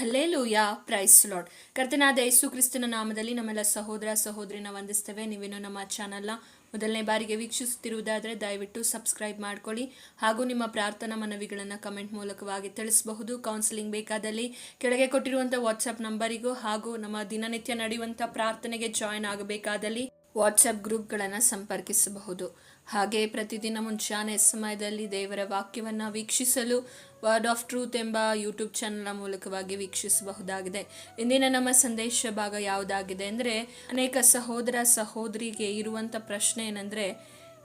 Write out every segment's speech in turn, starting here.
Hallelujah price Lad ಕರ್ತನಾದ ಯೇಸು ಕ್ರಿಸ್ತನ ನಾಮದಲ್ಲಿ ನಮ್ಮೆಲ್ಲ ಸಹೋದರ ಸಹೋದರಿನ ವಂದಿಸ್ತೇವೆ. ನೀವೇನು ನಮ್ಮ ಚಾನಲ್ನ ಮೊದಲನೇ ಬಾರಿಗೆ ವೀಕ್ಷಿಸುತ್ತಿರುವುದಾದರೆ ದಯವಿಟ್ಟು ಸಬ್ಸ್ಕ್ರೈಬ್ ಮಾಡ್ಕೊಳ್ಳಿ. ಹಾಗೂ ನಿಮ್ಮ ಪ್ರಾರ್ಥನಾ ಮನವಿಗಳನ್ನು ಕಮೆಂಟ್ ಮೂಲಕವಾಗಿ ತಿಳಿಸಬಹುದು. ಕೌನ್ಸಿಲಿಂಗ್ ಬೇಕಾದಲ್ಲಿ ಕೆಳಗೆ ಕೊಟ್ಟಿರುವಂಥ ವಾಟ್ಸಪ್ ನಂಬರಿಗೂ ಹಾಗೂ ನಮ್ಮ ದಿನನಿತ್ಯ ನಡೆಯುವಂಥ ಪ್ರಾರ್ಥನೆಗೆ ಜಾಯಿನ್ ಆಗಬೇಕಾದಲ್ಲಿ ವಾಟ್ಸಪ್ ಗ್ರೂಪ್ಗಳನ್ನು ಸಂಪರ್ಕಿಸಬಹುದು. ಹಾಗೆ ಪ್ರತಿದಿನ ಮುಂಚಾನೆ ಸಮಯದಲ್ಲಿ ದೇವರ ವಾಕ್ಯವನ್ನು ವೀಕ್ಷಿಸಲು ವರ್ಡ್ ಆಫ್ ಟ್ರೂತ್ ಎಂಬ ಯೂಟ್ಯೂಬ್ ಚಾನಲ್ನ ಮೂಲಕವಾಗಿ ವೀಕ್ಷಿಸಬಹುದಾಗಿದೆ. ಇಂದಿನ ನಮ್ಮ ಸಂದೇಶ ಭಾಗ ಯಾವುದಾಗಿದೆ ಅಂದರೆ, ಅನೇಕ ಸಹೋದರ ಸಹೋದರಿಗೆ ಇರುವಂಥ ಪ್ರಶ್ನೆ ಏನಂದರೆ,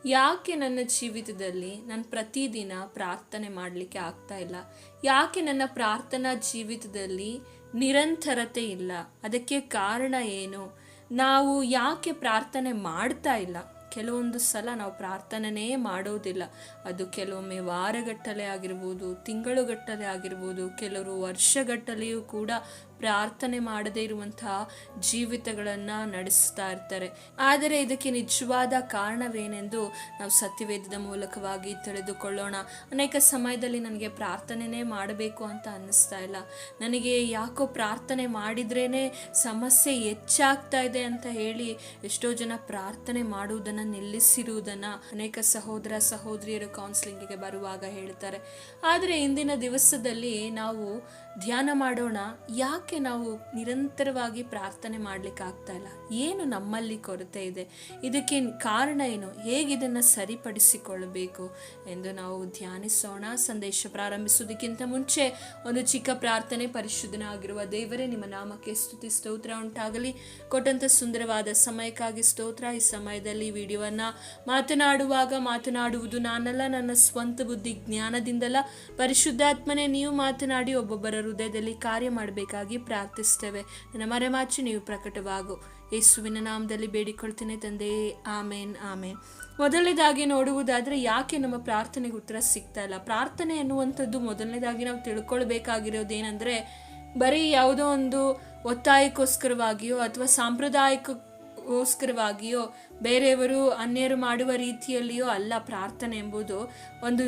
ಯಾಕೆ ನನ್ನ ಜೀವಿತದಲ್ಲಿ ನಾನು ಪ್ರತಿದಿನ ಪ್ರಾರ್ಥನೆ ಮಾಡಲಿಕ್ಕೆ ಆಗ್ತಾ ಇಲ್ಲ? ಯಾಕೆ ನನ್ನ ಪ್ರಾರ್ಥನಾ ಜೀವಿತದಲ್ಲಿ ನಿರಂತರತೆ ಇಲ್ಲ? ಅದಕ್ಕೆ ಕಾರಣ ಏನು? ನಾವು ಯಾಕೆ ಪ್ರಾರ್ಥನೆ ಮಾಡ್ತಾ ಇಲ್ಲ? ಕೆಲವೊಂದು ಸಲ ನಾವು ಪ್ರಾರ್ಥನೆಯೇ ಮಾಡೋದಿಲ್ಲ. ಅದು ಕೆಲವೊಮ್ಮೆ ವಾರಗಟ್ಟಲೆ ಆಗಿರ್ಬೋದು ತಿಂಗಳುಗಟ್ಟಲೆ ಆಗಿರ್ಬೋದು ಕೆಲವರು ವರ್ಷಗಟ್ಟಲೆಯೂ ಕೂಡ ಪ್ರಾರ್ಥನೆ ಮಾಡದೇ ಇರುವಂತಹ ಜೀವಿತಗಳನ್ನು ನಡೆಸ್ತಾ ಇರ್ತಾರೆ. ಆದರೆ ಇದಕ್ಕೆ ನಿಜವಾದ ಕಾರಣವೇನೆಂದು ನಾವು ಸತ್ಯವೇದದ ಮೂಲಕವಾಗಿ ತಿಳಿದುಕೊಳ್ಳೋಣ. ಅನೇಕ ಸಮಯದಲ್ಲಿ ನನಗೆ ಪ್ರಾರ್ಥನೆನೇ ಮಾಡಬೇಕು ಅಂತ ಅನ್ನಿಸ್ತಾ ಇಲ್ಲ. ನನಗೆ ಯಾಕೋ ಪ್ರಾರ್ಥನೆ ಮಾಡಿದ್ರೇ ಸಮಸ್ಯೆ ಹೆಚ್ಚಾಗ್ತಾ ಇದೆ ಅಂತ ಹೇಳಿ ಎಷ್ಟೋ ಜನ ಪ್ರಾರ್ಥನೆ ಮಾಡುವುದನ್ನು ನಿಲ್ಲಿಸಿರುವುದನ್ನು ಅನೇಕ ಸಹೋದರ ಸಹೋದರಿಯರು ಕೌನ್ಸಿಲಿಂಗಿಗೆ ಬರುವಾಗ ಹೇಳ್ತಾರೆ. ಆದರೆ ಇಂದಿನ ದಿವಸದಲ್ಲಿ ನಾವು ಧ್ಯಾನ ಮಾಡೋಣ, ಯಾಕೆ ನಾವು ನಿರಂತರವಾಗಿ ಪ್ರಾರ್ಥನೆ ಮಾಡ್ಲಿಕ್ಕೆ ಆಗ್ತಾ ಇಲ್ಲ? ಏನು ನಮ್ಮಲ್ಲಿ ಕೊರತೆ ಇದೆ? ಇದಕ್ಕೆ ಕಾರಣ ಏನು? ಹೇಗೆ ಇದನ್ನು ಸರಿಪಡಿಸಿಕೊಳ್ಳಬೇಕು ಎಂದು ನಾವು ಧ್ಯಾನಿಸೋಣ. ಸಂದೇಶ ಪ್ರಾರಂಭಿಸುವುದಕ್ಕಿಂತ ಮುಂಚೆ ಒಂದು ಚಿಕ್ಕ ಪ್ರಾರ್ಥನೆ ಪರಿಶುದ್ಧನಾಗಿರುವ ದೇವರೇ, ನಿಮ್ಮ ನಾಮಕ್ಕೆ ಸ್ತುತಿ, ಸ್ತೋತ್ರ ಉಂಟಾಗಲಿ. ಕೊಟ್ಟಂತ ಸುಂದರವಾದ ಸಮಯಕ್ಕಾಗಿ ಸ್ತೋತ್ರ. ಈ ಸಮಯದಲ್ಲಿ ವಿಡಿಯೋವನ್ನು ಮಾತನಾಡುವಾಗ ಮಾತನಾಡುವುದು ನಾನಲ್ಲ, ನನ್ನ ಸ್ವಂತ ಬುದ್ಧಿ ಜ್ಞಾನದಿಂದಲ್ಲ. ಪರಿಶುದ್ಧಾತ್ಮನೇ, ನೀವು ಮಾತನಾಡಿ ಒಬ್ಬೊಬ್ಬರ ಹೃದಯದಲ್ಲಿ ಕಾರ್ಯ ಮಾಡಬೇಕಾಗಿ ಪ್ರಾರ್ಥಿಸ್ತೇವೆ ನನ್ನ ಮರೆಮಾಚಿ ನೀವು ಪ್ರಕಟವಾಗು. ಯೇಸುವಿನ ನಾಮದಲ್ಲಿ ಬೇಡಿಕೊಳ್ತೇನೆ ತಂದೆ. ಆಮೇನ್ ಆಮೇನ್. ಮೊದಲನೇದಾಗಿ ನೋಡುವುದಾದರೆ ಯಾಕೆ ನಮ್ಮ ಪ್ರಾರ್ಥನೆಗೆ ಉತ್ತರ ಸಿಗ್ತಾ ಇಲ್ಲ? ಪ್ರಾರ್ಥನೆ ಅನ್ನುವಂಥದ್ದು ಮೊದಲನೇದಾಗಿ ನಾವು ತಿಳ್ಕೊಳ್ಬೇಕಾಗಿರೋದೇನೆಂದರೆ ಬರೀ ಯಾವುದೋ ಒಂದು ಒತ್ತಾಯಕ್ಕೋಸ್ಕರವಾಗಿಯೋ ಅಥವಾ ಸಾಂಪ್ರದಾಯಿಕಗೋಸ್ಕರವಾಗಿಯೋ ಬೇರೆಯವರು ಅನ್ಯರು ಮಾಡುವ ರೀತಿಯಲ್ಲಿಯೋ ಅಲ್ಲ ಪ್ರಾರ್ಥನೆ ಎಂಬುದು ಒಂದು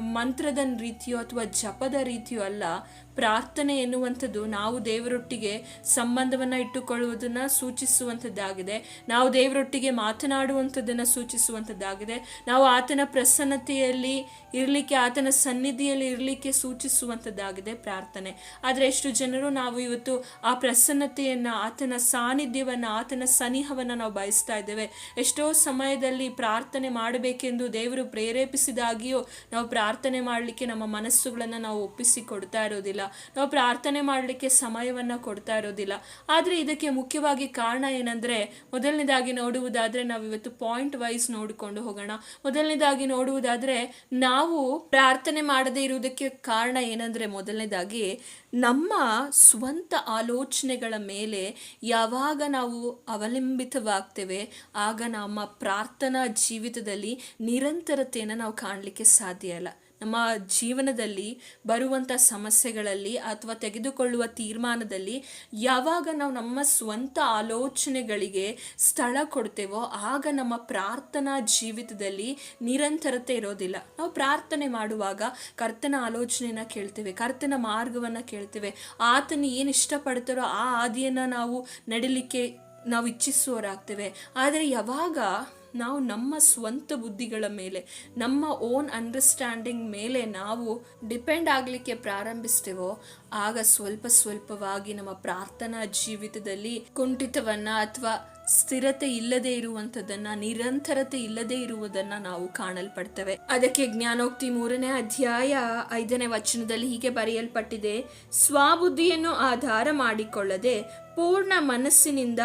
ಮಂತ್ರದ ರೀತಿಯೋ ಅಥವಾ ಜಪದ ರೀತಿಯೋ ಅಲ್ಲ. ಪ್ರಾರ್ಥನೆ ಎನ್ನುವಂಥದ್ದು ನಾವು ದೇವರೊಟ್ಟಿಗೆ ಸಂಬಂಧವನ್ನು ಇಟ್ಟುಕೊಳ್ಳುವುದನ್ನು ಸೂಚಿಸುವಂಥದ್ದಾಗಿದೆ. ನಾವು ದೇವರೊಟ್ಟಿಗೆ ಮಾತನಾಡುವಂಥದ್ದನ್ನು ಸೂಚಿಸುವಂಥದ್ದಾಗಿದೆ. ನಾವು ಆತನ ಪ್ರಸನ್ನತೆಯಲ್ಲಿ ಇರಲಿಕ್ಕೆ, ಆತನ ಸನ್ನಿಧಿಯಲ್ಲಿ ಇರಲಿಕ್ಕೆ ಸೂಚಿಸುವಂಥದ್ದಾಗಿದೆ ಪ್ರಾರ್ಥನೆ. ಆದರೆ ಎಷ್ಟು ಜನರು ನಾವು ಇವತ್ತು ಆ ಪ್ರಸನ್ನತೆಯನ್ನು, ಆತನ ಸಾನ್ನಿಧ್ಯವನ್ನು, ಆತನ ಸನಿಹವನ್ನು ನಾವು ಬಯಸ್ತಾ ಇದ್ದೇವೆ. ಎಷ್ಟೋ ಸಮಯದಲ್ಲಿ ಪ್ರಾರ್ಥನೆ ಮಾಡಬೇಕೆಂದು ದೇವರು ಪ್ರೇರೇಪಿಸಿದಾಗಿಯೂ ನಾವು ಪ್ರಾರ್ಥನೆ ಮಾಡಲಿಕ್ಕೆ ನಮ್ಮ ಮನಸ್ಸುಗಳನ್ನು ನಾವು ಒಪ್ಪಿಸಿ ಕೊಡ್ತಾ ಇರೋದಿಲ್ಲ. ನಾವು ಪ್ರಾರ್ಥನೆ ಮಾಡಲಿಕ್ಕೆ ಸಮಯವನ್ನು ಕೊಡ್ತಾ ಇರೋದಿಲ್ಲ. ಆದರೆ ಇದಕ್ಕೆ ಮುಖ್ಯವಾಗಿ ಕಾರಣ ಏನಂದರೆ ಮೊದಲನೇದಾಗಿ ನೋಡುವುದಾದರೆ ನಾವು ಇವತ್ತು ಪಾಯಿಂಟ್ ವೈಸ್ ನೋಡಿಕೊಂಡು ಹೋಗೋಣ. ಮೊದಲನೇದಾಗಿ ನೋಡುವುದಾದರೆ ನಾವು ಪ್ರಾರ್ಥನೆ ಮಾಡದೇ ಇರುವುದಕ್ಕೆ ಕಾರಣ ಏನಂದರೆ ಮೊದಲನೇದಾಗಿ ನಮ್ಮ ಸ್ವಂತ ಆಲೋಚನೆಗಳ ಮೇಲೆ ಯಾವಾಗ ನಾವು ಅವಲಂಬಿತವಾಗ್ತೇವೆ, ಆಗ ನಮ್ಮ ಪ್ರಾರ್ಥನಾ ಜೀವಿತದಲ್ಲಿ ನಿರಂತರತೆಯನ್ನು ನಾವು ಕಾಣಲಿಕ್ಕೆ ಸಾಧ್ಯ ಇಲ್ಲ. ನಮ್ಮ ಜೀವನದಲ್ಲಿ ಬರುವಂಥ ಸಮಸ್ಯೆಗಳಲ್ಲಿ ಅಥವಾ ತೆಗೆದುಕೊಳ್ಳುವ ತೀರ್ಮಾನದಲ್ಲಿ ಯಾವಾಗ ನಾವು ನಮ್ಮ ಸ್ವಂತ ಆಲೋಚನೆಗಳಿಗೆ ಸ್ಥಳ ಕೊಡ್ತೇವೋ ಆಗ ನಮ್ಮ ಪ್ರಾರ್ಥನಾ ಜೀವಿತದಲ್ಲಿ ನಿರಂತರತೆ ಇರೋದಿಲ್ಲ. ನಾವು ಪ್ರಾರ್ಥನೆ ಮಾಡುವಾಗ ಕರ್ತನ ಆಲೋಚನೆಯನ್ನು ಕೇಳ್ತೇವೆ, ಕರ್ತನ ಮಾರ್ಗವನ್ನು ಕೇಳ್ತೇವೆ. ಆತನ ಏನು ಇಷ್ಟಪಡ್ತಾರೋ ಆ ಹಾದಿಯನ್ನು ನಾವು ನಡಿಲಿಕ್ಕೆ ನಾವು ಇಚ್ಛಿಸುವವರಾಗ್ತೇವೆ. ಆದರೆ ಯಾವಾಗ ನಾವು ನಮ್ಮ ಸ್ವಂತ ಬುದ್ಧಿಗಳ ಮೇಲೆ, ನಮ್ಮ ಓನ್ ಅಂಡರ್ಸ್ಟ್ಯಾಂಡಿಂಗ್ ಮೇಲೆ ನಾವು ಡಿಪೆಂಡ್ ಆಗಲಿಕ್ಕೆ ಪ್ರಾರಂಭಿಸ್ತೇವೋ, ಆಗ ಸ್ವಲ್ಪ ಸ್ವಲ್ಪವಾಗಿ ನಮ್ಮ ಪ್ರಾರ್ಥನಾ ಜೀವಿತದಲ್ಲಿ ಕುಂಠಿತವನ್ನ ಅಥವಾ ಸ್ಥಿರತೆ ಇಲ್ಲದೆ ಇರುವಂಥದ್ದನ್ನ, ನಿರಂತರತೆ ಇಲ್ಲದೆ ಇರುವುದನ್ನ ನಾವು ಕಾಣಲ್ಪಡ್ತೇವೆ. ಅದಕ್ಕೆ ಜ್ಞಾನೋಕ್ತಿ ಮೂರನೇ ಅಧ್ಯಾಯ ಐದನೇ ವಚನದಲ್ಲಿ ಹೀಗೆ ಬರೆಯಲ್ಪಟ್ಟಿದೆ, ಸ್ವಬುದ್ಧಿಯನ್ನು ಆಧಾರ ಮಾಡಿಕೊಳ್ಳದೆ ಪೂರ್ಣ ಮನಸ್ಸಿನಿಂದ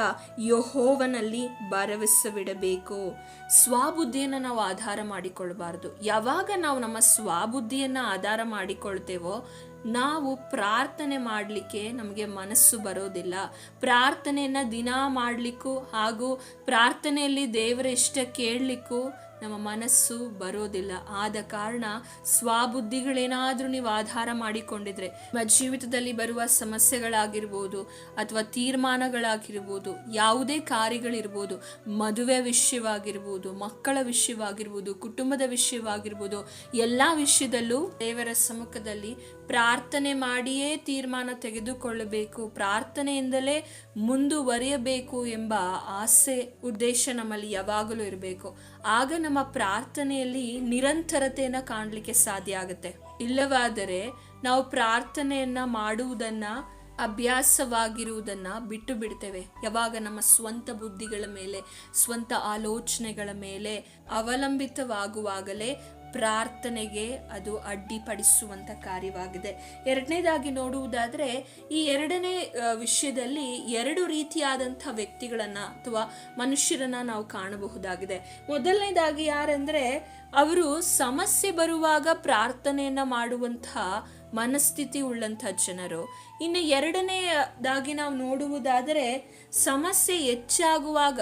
ಯಹೋವನಲ್ಲಿ ಭರವಸವಿಡಬೇಕು ಸ್ವಬುದ್ಧಿಯನ್ನು ನಾವು ಆಧಾರ ಮಾಡಿಕೊಳ್ಳಬಾರದು. ಯಾವಾಗ ನಾವು ನಮ್ಮ ಸ್ವಬುದ್ಧಿಯನ್ನು ಆಧಾರ ಮಾಡಿಕೊಳ್ತೇವೋ ನಾವು ಪ್ರಾರ್ಥನೆ ಮಾಡಲಿಕ್ಕೆ ನಮಗೆ ಮನಸ್ಸು ಬರೋದಿಲ್ಲ. ಪ್ರಾರ್ಥನೆಯನ್ನು ದಿನ ಮಾಡಲಿಕ್ಕೂ ಹಾಗೂ ಪ್ರಾರ್ಥನೆಯಲ್ಲಿ ದೇವರ ಇಷ್ಟ ಕೇಳಲಿಕ್ಕೂ ನಮ್ಮ ಮನಸ್ಸು ಬರೋದಿಲ್ಲ. ಆದ ಕಾರಣ ಸ್ವಬುದ್ಧಿಗಳೇನಾದ್ರೂ ನೀವು ಆಧಾರ ಮಾಡಿಕೊಂಡಿದ್ರೆ, ನಿಮ್ಮ ಜೀವಿತದಲ್ಲಿ ಬರುವ ಸಮಸ್ಯೆಗಳಾಗಿರ್ಬೋದು ಅಥವಾ ತೀರ್ಮಾನಗಳಾಗಿರ್ಬೋದು, ಯಾವುದೇ ಕಾರ್ಯಗಳಿರ್ಬೋದು, ಮದುವೆ ವಿಷಯವಾಗಿರ್ಬೋದು, ಮಕ್ಕಳ ವಿಷಯವಾಗಿರ್ಬೋದು, ಕುಟುಂಬದ ವಿಷಯವಾಗಿರ್ಬೋದು, ಎಲ್ಲ ವಿಷಯದಲ್ಲೂ ದೇವರ ಸಮ್ಮುಖದಲ್ಲಿ ಪ್ರಾರ್ಥನೆ ಮಾಡಿಯೇ ತೀರ್ಮಾನ ತೆಗೆದುಕೊಳ್ಳಬೇಕು. ಪ್ರಾರ್ಥನೆಯಿಂದಲೇ ಮುಂದುವರಿಯಬೇಕು ಎಂಬ ಆಸೆ, ಉದ್ದೇಶ ನಮ್ಮಲ್ಲಿ ಯಾವಾಗಲೂ ಇರಬೇಕು. ಆಗ ನಮ್ಮ ಪ್ರಾರ್ಥನೆಯಲ್ಲಿ ನಿರಂತರತೆಯನ್ನು ಕಾಣಲಿಕ್ಕೆ ಸಾಧ್ಯ ಆಗುತ್ತೆ. ಇಲ್ಲವಾದರೆ ನಾವು ಪ್ರಾರ್ಥನೆಯನ್ನ ಮಾಡುವುದನ್ನ, ಅಭ್ಯಾಸವಾಗಿರುವುದನ್ನ ಬಿಟ್ಟು ಬಿಡ್ತೇವೆ. ಯಾವಾಗ ನಮ್ಮ ಸ್ವಂತ ಬುದ್ಧಿಗಳ ಮೇಲೆ, ಸ್ವಂತ ಆಲೋಚನೆಗಳ ಮೇಲೆ ಅವಲಂಬಿತವಾಗುವಾಗಲೇ ಪ್ರಾರ್ಥನೆಗೆ ಅದು ಅಡ್ಡಿಪಡಿಸುವಂಥ ಕಾರ್ಯವಾಗಿದೆ. ಎರಡನೇದಾಗಿ ನೋಡುವುದಾದರೆ, ಈ ಎರಡನೇ ವಿಷಯದಲ್ಲಿ ಎರಡು ರೀತಿಯಾದಂಥ ವ್ಯಕ್ತಿಗಳನ್ನು ಅಥವಾ ಮನುಷ್ಯರನ್ನ ನಾವು ಕಾಣಬಹುದಾಗಿದೆ. ಮೊದಲನೇದಾಗಿ ಯಾರಂದ್ರೆ, ಅವರು ಸಮಸ್ಯೆ ಬರುವಾಗ ಪ್ರಾರ್ಥನೆಯನ್ನು ಮಾಡುವಂಥ ಮನಸ್ಥಿತಿ ಉಳ್ಳಂಥ ಜನರು. ಇನ್ನು ಎರಡನೆಯದಾಗಿ ನಾವು ನೋಡುವುದಾದರೆ, ಸಮಸ್ಯೆ ಹೆಚ್ಚಾಗುವಾಗ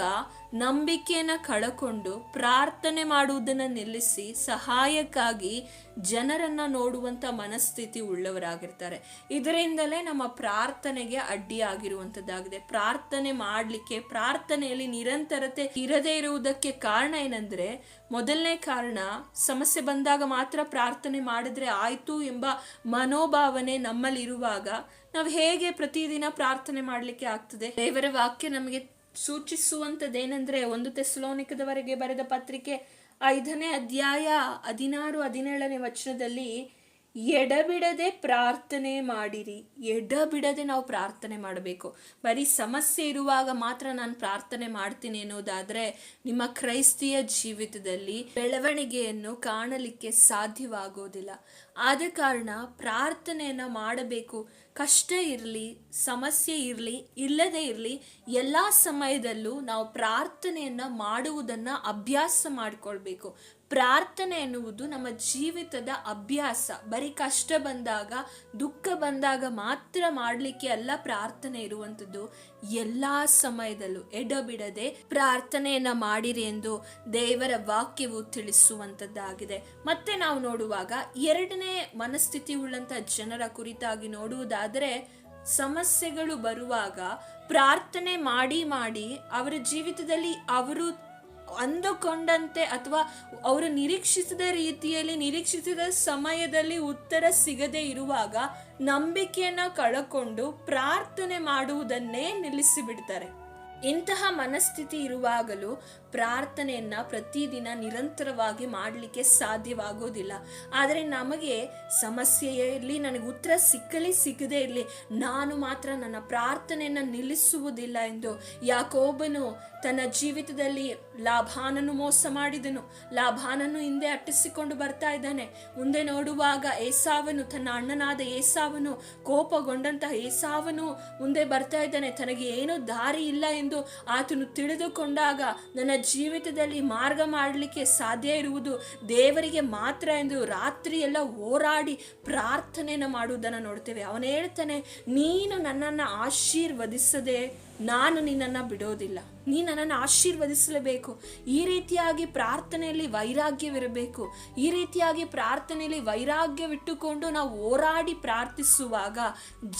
ನಂಬಿಕೆಯನ್ನು ಕಳಕೊಂಡು ಪ್ರಾರ್ಥನೆ ಮಾಡುವುದನ್ನು ನಿಲ್ಲಿಸಿ ಸಹಾಯಕ್ಕಾಗಿ ಜನರನ್ನ ನೋಡುವಂತ ಮನಸ್ಥಿತಿ ಉಳ್ಳವರಾಗಿರ್ತಾರೆ. ಇದರಿಂದಲೇ ನಮ್ಮ ಪ್ರಾರ್ಥನೆಗೆ ಅಡ್ಡಿಯಾಗಿರುವಂಥದ್ದಾಗಿದೆ ಪ್ರಾರ್ಥನೆ ಮಾಡಲಿಕ್ಕೆ, ಪ್ರಾರ್ಥನೆಯಲ್ಲಿ ನಿರಂತರತೆ ಇರದೇ ಇರುವುದಕ್ಕೆ ಕಾರಣ ಏನಂದ್ರೆ, ಮೊದಲನೇ ಕಾರಣ ಸಮಸ್ಯೆ ಬಂದಾಗ ಮಾತ್ರ ಪ್ರಾರ್ಥನೆ ಮಾಡಿದ್ರೆ ಆಯ್ತು ಎಂಬ ಮನೋಭಾವನೆ ನಮ್ಮಲ್ಲಿರುವಾಗ ನಾವು ಹೇಗೆ ಪ್ರತಿದಿನ ಪ್ರಾರ್ಥನೆ ಮಾಡಲಿಕ್ಕೆ ಆಗ್ತದೆ? ದೇವರ ವಾಕ್ಯ ನಮಗೆ ಸೂಚಿಸುವಂಥದ್ದೇನೆಂದ್ರೆ ಒಂದು ತೆಸ್ಲೋನಿಕದವರೆಗೆ ಬರೆದ ಪತ್ರಿಕೆ ಐದನೇ ಅಧ್ಯಾಯ ಹದಿನಾರು, ಹದಿನೇಳನೇ ವಚನದಲ್ಲಿ, ಎಡಬಿಡದೆ ಪ್ರಾರ್ಥನೆ ಮಾಡಿರಿ. ಎಡಬಿಡದೆ ನಾವು ಪ್ರಾರ್ಥನೆ ಮಾಡಬೇಕು. ಬರೀ ಸಮಸ್ಯೆ ಇರುವಾಗ ಮಾತ್ರ ನಾನು ಪ್ರಾರ್ಥನೆ ಮಾಡ್ತೀನಿ ಅನ್ನೋದಾದರೆ, ನಿಮ್ಮ ಕ್ರೈಸ್ತಿಯ ಜೀವಿತದಲ್ಲಿ ಬೆಳವಣಿಗೆಯನ್ನು ಕಾಣಲಿಕ್ಕೆ ಸಾಧ್ಯವಾಗೋದಿಲ್ಲ. ಆದ ಕಾರಣ ಪ್ರಾರ್ಥನೆಯನ್ನ ಮಾಡಬೇಕು. ಕಷ್ಟ ಇರಲಿ, ಸಮಸ್ಯೆ ಇರಲಿ, ಇಲ್ಲದೆ ಇರಲಿ, ಎಲ್ಲ ಸಮಯದಲ್ಲೂ ನಾವು ಪ್ರಾರ್ಥನೆಯನ್ನ ಮಾಡುವುದನ್ನ ಅಭ್ಯಾಸ ಮಾಡಿಕೊಳ್ಬೇಕು. ಪ್ರಾರ್ಥನೆ ಎನ್ನುವುದು ನಮ್ಮ ಜೀವಿತದ ಅಭ್ಯಾಸ. ಬರೀ ಕಷ್ಟ ಬಂದಾಗ, ದುಃಖ ಬಂದಾಗ ಮಾತ್ರ ಮಾಡಲಿಕ್ಕೆ ಅಲ್ಲ ಪ್ರಾರ್ಥನೆ ಇರುವಂಥದ್ದು. ಎಲ್ಲ ಸಮಯದಲ್ಲೂ ಎಡಬಿಡದೆ ಪ್ರಾರ್ಥನೆಯನ್ನ ಮಾಡಿರಿ ಎಂದು ದೇವರ ವಾಕ್ಯವು ತಿಳಿಸುವಂತದ್ದಾಗಿದೆ. ಮತ್ತೆ ನಾವು ನೋಡುವಾಗ ಎರಡನೇ ಮನಸ್ಥಿತಿ ಉಳ್ಳಂತ ಜನರ ಕುರಿತಾಗಿ ನೋಡುವುದಾದರೆ, ಸಮಸ್ಯೆಗಳು ಬರುವಾಗ ಪ್ರಾರ್ಥನೆ ಮಾಡಿ ಮಾಡಿ ಅವರ ಜೀವಿತದಲ್ಲಿ ಅವರು ಅಂದುಕೊಂಡಂತೆ ಅಥವಾ ಅವರು ನಿರೀಕ್ಷಿಸಿದ ರೀತಿಯಲ್ಲಿ, ನಿರೀಕ್ಷಿಸಿದ ಸಮಯದಲ್ಲಿ ಉತ್ತರ ಸಿಗದೆ ಇರುವಾಗ ನಂಬಿಕೆಯನ್ನ ಕಳಕೊಂಡು ಪ್ರಾರ್ಥನೆ ಮಾಡುವುದನ್ನೇ ನಿಲ್ಲಿಸಿಬಿಡ್ತಾರೆ. ಇಂತಹ ಮನಸ್ಥಿತಿ ಇರುವಾಗಲೂ ಪ್ರಾರ್ಥನೆಯನ್ನ ಪ್ರತಿದಿನ ನಿರಂತರವಾಗಿ ಮಾಡಲಿಕ್ಕೆ ಸಾಧ್ಯವಾಗೋದಿಲ್ಲ. ಆದರೆ ನಮಗೆ ಸಮಸ್ಯೆಯೇ ಇರಲಿ ನನಗೆ ಉತ್ತರ ಸಿಕ್ಕಲಿ ಸಿಗದೇ ಇರಲಿ, ನಾನು ಮಾತ್ರ ನನ್ನ ಪ್ರಾರ್ಥನೆಯನ್ನ ನಿಲ್ಲಿಸುವುದಿಲ್ಲ ಎಂದು ಯಾಕೋಬನು ತನ್ನ ಜೀವಿತದಲ್ಲಿ ಲಾಭಾನನು ಮೋಸ ಮಾಡಿದನು. ಲಾಭಾನನು ಹಿಂದೆ ಅಟ್ಟಿಸಿಕೊಂಡು ಬರ್ತಾ ಇದ್ದಾನೆ. ಮುಂದೆ ನೋಡುವಾಗ ಏಸಾವನು, ತನ್ನ ಅಣ್ಣನಾದ ಏಸಾವನು, ಕೋಪಗೊಂಡಂತಹ ಏಸಾವನು ಮುಂದೆ ಬರ್ತಾ ಇದ್ದಾನೆ. ತನಗೆ ಏನೂ ದಾರಿ ಇಲ್ಲ ಎಂದು ಆತನು ತಿಳಿದುಕೊಂಡಾಗ, ನನ್ನ ಜೀವಿತದಲ್ಲಿ ಮಾರ್ಗ ಮಾಡಲಿಕ್ಕೆ ಸಾಧ್ಯ ಇರುವುದು ದೇವರಿಗೆ ಮಾತ್ರ ಎಂದು ರಾತ್ರಿ ಎಲ್ಲ ಹೋರಾಡಿ ಪ್ರಾರ್ಥನೆಯನ್ನು ಮಾಡುವುದನ್ನು ನೋಡ್ತೇವೆ. ಅವನು ಹೇಳ್ತಾನೆ, ನೀನು ನನ್ನನ್ನು ಆಶೀರ್ವದಿಸದೆ ನಾನು ನಿನ್ನನ್ನು ಬಿಡೋದಿಲ್ಲ. ನೀ ನನ್ನನ್ನು ಆಶೀರ್ವದಿಸಲೇಬೇಕು. ಈ ರೀತಿಯಾಗಿ ಪ್ರಾರ್ಥನೆಯಲ್ಲಿ ವೈರಾಗ್ಯವಿರಬೇಕು. ಈ ರೀತಿಯಾಗಿ ಪ್ರಾರ್ಥನೆಯಲ್ಲಿ ವೈರಾಗ್ಯವಿಟ್ಟುಕೊಂಡು ನಾವು ಹೋರಾಡಿ ಪ್ರಾರ್ಥಿಸುವಾಗ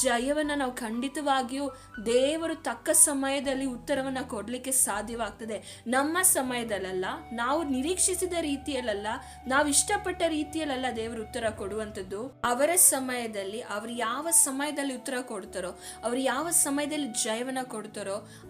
ಜಯವನ್ನು ನಾವು ಖಂಡಿತವಾಗಿಯೂ ದೇವರು ತಕ್ಕ ಸಮಯದಲ್ಲಿ ಉತ್ತರವನ್ನು ಕೊಡಲಿಕ್ಕೆ ಸಾಧ್ಯವಾಗ್ತದೆ. ನಮ್ಮ ಸಮಯದಲ್ಲ ನಾವು ನಿರೀಕ್ಷಿಸಿದ ರೀತಿಯಲ್ಲ ನಾವು ಇಷ್ಟಪಟ್ಟ ರೀತಿಯಲ್ಲ ದೇವರು ಉತ್ತರ ಕೊಡುವಂಥದ್ದು. ಅವರ ಸಮಯದಲ್ಲಿ, ಅವರು ಯಾವ ಸಮಯದಲ್ಲಿ ಉತ್ತರ ಕೊಡ್ತಾರೋ, ಅವರು ಯಾವ ಸಮಯದಲ್ಲಿ ಜಯವನ್ನ ಕೊಡ್ತಾರೋ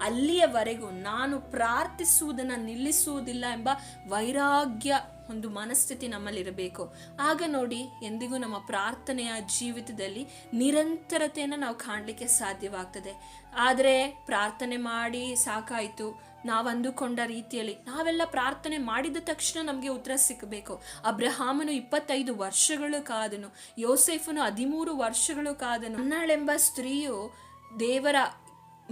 ಅಲ್ಲಿಯವರೆಗೂ ನಾನು ಪ್ರಾರ್ಥಿಸುವುದನ್ನು ನಿಲ್ಲಿಸುವುದಿಲ್ಲ ಎಂಬ ವೈರಾಗ್ಯ ಒಂದು ಮನಸ್ಥಿತಿ ನಮ್ಮಲ್ಲಿರಬೇಕು. ಆಗ ನೋಡಿ ಎಂದಿಗೂ ನಮ್ಮ ಪ್ರಾರ್ಥನೆಯ ಜೀವಿತದಲ್ಲಿ ನಿರಂತರತೆಯನ್ನು ನಾವು ಕಾಣಲಿಕ್ಕೆ ಸಾಧ್ಯವಾಗ್ತದೆ. ಆದರೆ ಪ್ರಾರ್ಥನೆ ಮಾಡಿ ಸಾಕಾಯಿತು. ನಾವಂದುಕೊಂಡ ರೀತಿಯಲ್ಲಿ ನಾವೆಲ್ಲ ಪ್ರಾರ್ಥನೆ ಮಾಡಿದ ತಕ್ಷಣ ನಮಗೆ ಉತ್ತರ ಸಿಕ್ಕಬೇಕು ಅಬ್ರಹಾಮನು ಇಪ್ಪತ್ತೈದು ವರ್ಷಗಳು ಕಾದನು. ಯೋಸೆಫನು ಹದಿಮೂರು ವರ್ಷಗಳು ಕಾದನು. ಅನ್ನಾಳೆಂಬ ಸ್ತ್ರೀಯು ದೇವರ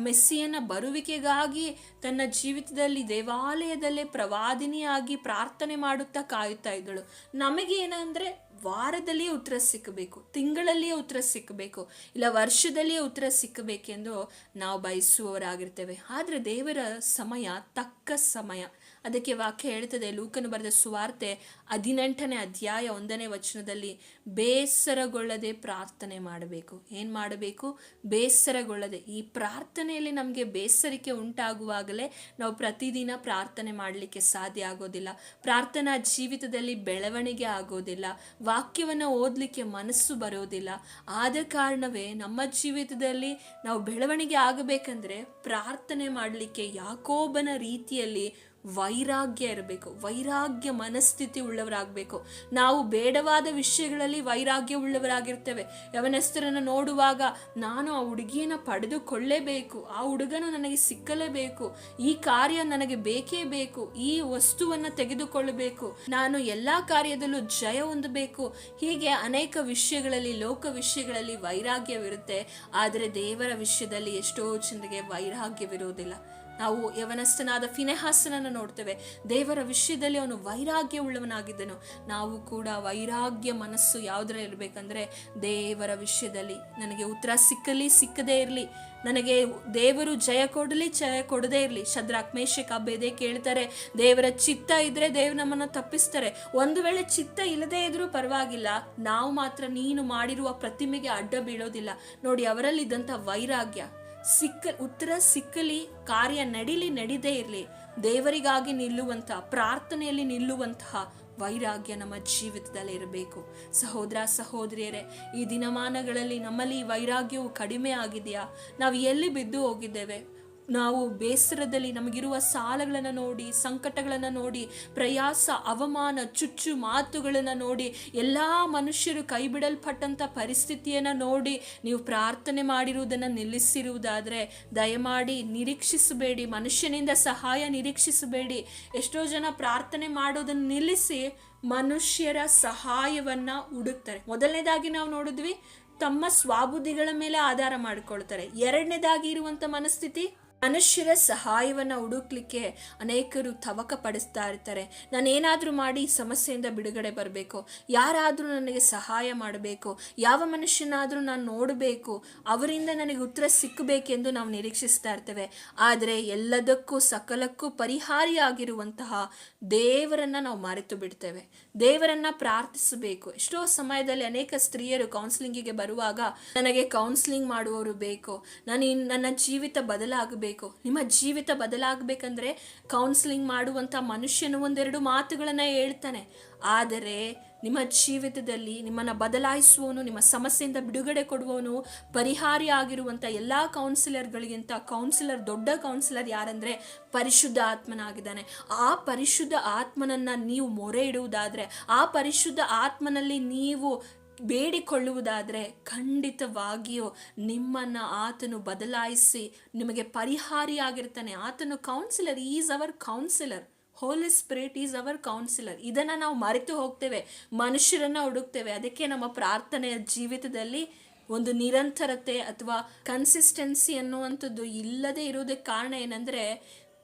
ಮೆಸ್ಸಿಯನ ಬರುವಿಕೆಗಾಗಿ ತನ್ನ ಜೀವಿತದಲ್ಲಿ ದೇವಾಲಯದಲ್ಲೇ ಪ್ರವಾದಿನಿಯಾಗಿ ಪ್ರಾರ್ಥನೆ ಮಾಡುತ್ತಾ ಕಾಯುತ್ತಾ ಇದ್ದಳು. ನಮಗೆ ಏನಂದ್ರೆ ವಾರದಲ್ಲಿಯೇ ಉತ್ತರ ಸಿಕ್ಕಬೇಕು, ತಿಂಗಳಲ್ಲಿಯೇ ಉತ್ತರ ಸಿಕ್ಕಬೇಕು, ಇಲ್ಲ ವರ್ಷದಲ್ಲಿಯೇ ಉತ್ತರ ಸಿಕ್ಕಬೇಕೆಂದು ನಾವು ಬಯಸುವವರಾಗಿರ್ತೇವೆ. ಆದರೆ ದೇವರ ಸಮಯ ತಕ್ಕ ಸಮಯ. ಅದಕ್ಕೆ ವಾಕ್ಯ ಹೇಳ್ತದೆ, ಲೂಕನು ಬರೆದ ಸುವಾರ್ತೆ ಹದಿನೆಂಟನೇ ಅಧ್ಯಾಯ ಒಂದನೇ ವಚನದಲ್ಲಿ ಬೇಸರಗೊಳ್ಳದೆ ಪ್ರಾರ್ಥನೆ ಮಾಡಬೇಕು. ಏನು ಮಾಡಬೇಕು? ಬೇಸರಗೊಳ್ಳದೆ. ಈ ಪ್ರಾರ್ಥನೆಯಲ್ಲಿ ನಮಗೆ ಬೇಸರಿಕೆ ಉಂಟಾಗುವಾಗಲೇ ನಾವು ಪ್ರತಿದಿನ ಪ್ರಾರ್ಥನೆ ಮಾಡಲಿಕ್ಕೆ ಸಾಧ್ಯ ಆಗೋದಿಲ್ಲ. ಪ್ರಾರ್ಥನಾ ಜೀವಿತದಲ್ಲಿ ಬೆಳವಣಿಗೆ ಆಗೋದಿಲ್ಲ. ವಾಕ್ಯವನ್ನು ಓದಲಿಕ್ಕೆ ಮನಸ್ಸು ಬರೋದಿಲ್ಲ. ಆದ ಕಾರಣವೇ ನಮ್ಮ ಜೀವಿತದಲ್ಲಿ ನಾವು ಬೆಳವಣಿಗೆ ಆಗಬೇಕಂದ್ರೆ ಪ್ರಾರ್ಥನೆ ಮಾಡಲಿಕ್ಕೆ ಯಾಕೋಬನ ರೀತಿಯಲ್ಲಿ ವೈರಾಗ್ಯ ಇರಬೇಕು, ವೈರಾಗ್ಯ ಮನಸ್ಥಿತಿ ಉಳ್ಳವರಾಗಬೇಕು. ನಾವು ಬೇಡವಾದ ವಿಷಯಗಳಲ್ಲಿ ವೈರಾಗ್ಯ ಉಳ್ಳವರಾಗಿರ್ತೇವೆ. ಯವನಸ್ಥರನ್ನು ನೋಡುವಾಗ ನಾನು ಆ ಹುಡುಗಿಯನ್ನು ಪಡೆದುಕೊಳ್ಳೇಬೇಕು, ಆ ಹುಡುಗನು ನನಗೆ ಸಿಕ್ಕಲೇಬೇಕು, ಈ ಕಾರ್ಯ ನನಗೆ ಬೇಕೇ ಬೇಕು, ಈ ವಸ್ತುವನ್ನು ತೆಗೆದುಕೊಳ್ಳಬೇಕು. ನಾನು ಎಲ್ಲ ಕಾರ್ಯದಲ್ಲೂ ಜಯ ಹೊಂದಬೇಕು. ಹೀಗೆ ಅನೇಕ ವಿಷಯಗಳಲ್ಲಿ, ಲೋಕ ವಿಷಯಗಳಲ್ಲಿ ವೈರಾಗ್ಯವಿರುತ್ತೆ. ಆದರೆ ದೇವರ ವಿಷಯದಲ್ಲಿ ಎಷ್ಟೋ ಜನರಿಗೆ ವೈರಾಗ್ಯವಿರುವುದಿಲ್ಲ ನಾವು ಯವನಸ್ಥನಾದ ಫಿನೆಹಾಸನನ್ನು ನೋಡ್ತೇವೆ. ದೇವರ ವಿಷಯದಲ್ಲಿ ಅವನು ವೈರಾಗ್ಯ ಉಳ್ಳವನಾಗಿದ್ದನು ನಾವು ಕೂಡ ವೈರಾಗ್ಯ ಮನಸ್ಸು ಯಾವುದರ ಇರಬೇಕಂದ್ರೆ ದೇವರ ವಿಷಯದಲ್ಲಿ. ನನಗೆ ಉತ್ತರ ಸಿಕ್ಕಲಿ, ಸಿಕ್ಕದೇ ಇರಲಿ. ನನಗೆ ದೇವರು ಜಯ ಕೊಡಲಿ, ಜಯ ಕೊಡದೇ ಇರಲಿ. ಶದ್ರಾಕ್ ಮೇಷಕ್ ಅಬ್ಬೆದೆ ಕೇಳ್ತಾರೆ, ದೇವರ ಚಿತ್ತ ಇದ್ರೆ ದೇವ್ರು ನಮ್ಮನ್ನು ತಪ್ಪಿಸ್ತಾರೆ. ಒಂದು ವೇಳೆ ಚಿತ್ತ ಇಲ್ಲದೇ ಇದ್ರೂ ಪರವಾಗಿಲ್ಲ. ನಾವು ಮಾತ್ರ ನೀನು ಮಾಡಿರುವ ಪ್ರತಿಮೆಗೆ ಅಡ್ಡ ಬೀಳೋದಿಲ್ಲ. ನೋಡಿ, ಅವರಲ್ಲಿದ್ದಂಥ ವೈರಾಗ್ಯ. ಸಿಕ್ಕ ಉತ್ತರ ಸಿಕ್ಕಲಿ, ಕಾರ್ಯ ನಡಿಲಿ, ನಡೀದೇ ಇರಲಿ. ದೇವರಿಗಾಗಿ ನಿಲ್ಲುವಂತಹ, ಪ್ರಾರ್ಥನೆಯಲ್ಲಿ ನಿಲ್ಲುವಂತಹ ವೈರಾಗ್ಯ ನಮ್ಮ ಜೀವಿತದಲ್ಲಿ ಇರಬೇಕು. ಸಹೋದರ, ಸಹೋದರಿಯರೇ, ಈ ದಿನಮಾನಗಳಲ್ಲಿ ನಮ್ಮಲ್ಲಿ ವೈರಾಗ್ಯವು ಕಡಿಮೆ ಆಗಿದೆಯಾ? ನಾವು ಎಲ್ಲಿ ಬಿದ್ದು ಹೋಗಿದ್ದೇವೆ? ನಾವು ಬೇಸರದಲ್ಲಿ ನಮಗಿರುವ ಸಾಲಗಳನ್ನು ನೋಡಿ, ಸಂಕಟಗಳನ್ನು ನೋಡಿ, ಪ್ರಯಾಸ, ಅವಮಾನ, ಚುಚ್ಚು ಮಾತುಗಳನ್ನು ನೋಡಿ, ಎಲ್ಲ ಮನುಷ್ಯರು ಕೈಬಿಡಲ್ಪಟ್ಟಂಥ ಪರಿಸ್ಥಿತಿಯನ್ನು ನೋಡಿ ನೀವು ಪ್ರಾರ್ಥನೆ ಮಾಡಿರುವುದನ್ನು ನಿಲ್ಲಿಸಿರುವುದಾದರೆ ದಯಮಾಡಿ ನಿರೀಕ್ಷಿಸಬೇಡಿ, ಮನುಷ್ಯನಿಂದ ಸಹಾಯ ನಿರೀಕ್ಷಿಸಬೇಡಿ. ಎಷ್ಟೋ ಜನ ಪ್ರಾರ್ಥನೆ ಮಾಡೋದನ್ನು ನಿಲ್ಲಿಸಿ ಮನುಷ್ಯರ ಸಹಾಯವನ್ನ ಹುಡುಕ್ತಾರೆ. ಮೊದಲನೇದಾಗಿ ನಾವು ನೋಡಿದ್ವಿ, ತಮ್ಮ ಸ್ವಾಬುದ್ಧಿಗಳ ಮೇಲೆ ಆಧಾರ ಮಾಡಿಕೊಳ್ತಾರೆ. ಎರಡನೇದಾಗಿ ಇರುವಂತ ಮನಸ್ಥಿತಿ ಮನುಷ್ಯರ ಸಹಾಯವನ್ನ ಹುಡುಕ್ಲಿಕ್ಕೆ ಅನೇಕರು ತವಕ ಪಡಿಸ್ತಾ ಇರ್ತಾರೆ. ನಾನೇನಾದರೂ ಮಾಡಿ ಸಮಸ್ಯೆಯಿಂದ ಬಿಡುಗಡೆ ಬರಬೇಕು. ಯಾರಾದರೂ ನನಗೆ ಸಹಾಯ ಮಾಡಬೇಕು. ಯಾವ ಮನುಷ್ಯನಾದರೂ ನಾನು ನೋಡಬೇಕು. ಅವರಿಂದ ನನಗೆ ಉತ್ತರ ಸಿಕ್ಕಬೇಕೆಂದು ನಾವು ನಿರೀಕ್ಷಿಸ್ತಾ ಇರ್ತೇವೆ. ಆದರೆ ಎಲ್ಲದಕ್ಕೂ ಸಕಲಕ್ಕೂ ಪರಿಹಾರಿಯಾಗಿರುವಂತಹ ದೇವರನ್ನ ನಾವು ಮರೆತು ಬಿಡ್ತೇವೆ. ದೇವರನ್ನ ಪ್ರಾರ್ಥಿಸಬೇಕು. ಎಷ್ಟೋ ಸಮಯದಲ್ಲಿ ಅನೇಕ ಸ್ತ್ರೀಯರು ಕೌನ್ಸಿಲಿಂಗಿಗೆ ಬರುವಾಗ, ನನಗೆ ಕೌನ್ಸಿಲಿಂಗ್ ಮಾಡುವವರು ಬೇಕು. ನಾನು ನನ್ನ ಜೀವಿತ ಬದಲಾಗಬೇಕು. ನಿಮ್ಮ ಜೀವಿತ ಬದಲಾಗಬೇಕಂದ್ರೆ ಕೌನ್ಸಿಲಿಂಗ್ ಮಾಡುವಂಥ ಮನುಷ್ಯನು ಒಂದೆರಡು ಮಾತುಗಳನ್ನು ಹೇಳ್ತಾನೆ. ಆದರೆ ನಿಮ್ಮ ಜೀವಿತದಲ್ಲಿ ನಿಮ್ಮನ್ನು ಬದಲಾಯಿಸುವವನು, ನಿಮ್ಮ ಸಮಸ್ಯೆಯಿಂದ ಬಿಡುಗಡೆ ಕೊಡುವವನು ಪರಿಹಾರಿ ಆಗಿರುವಂಥ ಎಲ್ಲ ಕೌನ್ಸಿಲರ್ಗಳಿಗಿಂತ ಕೌನ್ಸಿಲರ್ ದೊಡ್ಡ ಕೌನ್ಸಿಲರ್ ಯಾರಂದರೆ ಪರಿಶುದ್ಧ ಆತ್ಮನಾಗಿದ್ದಾನೆ. ಆ ಪರಿಶುದ್ಧ ಆತ್ಮನನ್ನ ನೀವು ಮೊರೆ ಇಡುವುದಾದರೆ, ಆ ಪರಿಶುದ್ಧ ಆತ್ಮನಲ್ಲಿ ನೀವು ಬೇಡಿಕೊಳ್ಳುವುದಾದರೆ ಖಂಡಿತವಾಗಿಯೂ ನಿಮ್ಮನ್ನು ಆತನು ಬದಲಾಯಿಸಿ ನಿಮಗೆ ಪರಿಹಾರಿಯಾಗಿರ್ತಾನೆ. ಆತನು counsellor is our counsellor holy spirit is our counsellor ಇದನ್ನು ನಾವು ಮರೆತು ಹೋಗ್ತೇವೆ, ಮನುಷ್ಯರನ್ನು ಹುಡುಕ್ತೇವೆ. ಅದಕ್ಕೆ ನಮ್ಮ ಪ್ರಾರ್ಥನೆಯ ಜೀವಿತದಲ್ಲಿ ಒಂದು ನಿರಂತರತೆ ಅಥವಾ ಕನ್ಸಿಸ್ಟೆನ್ಸಿ ಅನ್ನುವಂಥದ್ದು ಇಲ್ಲದೆ ಇರೋದಕ್ಕೆ ಕಾರಣ ಏನಂದರೆ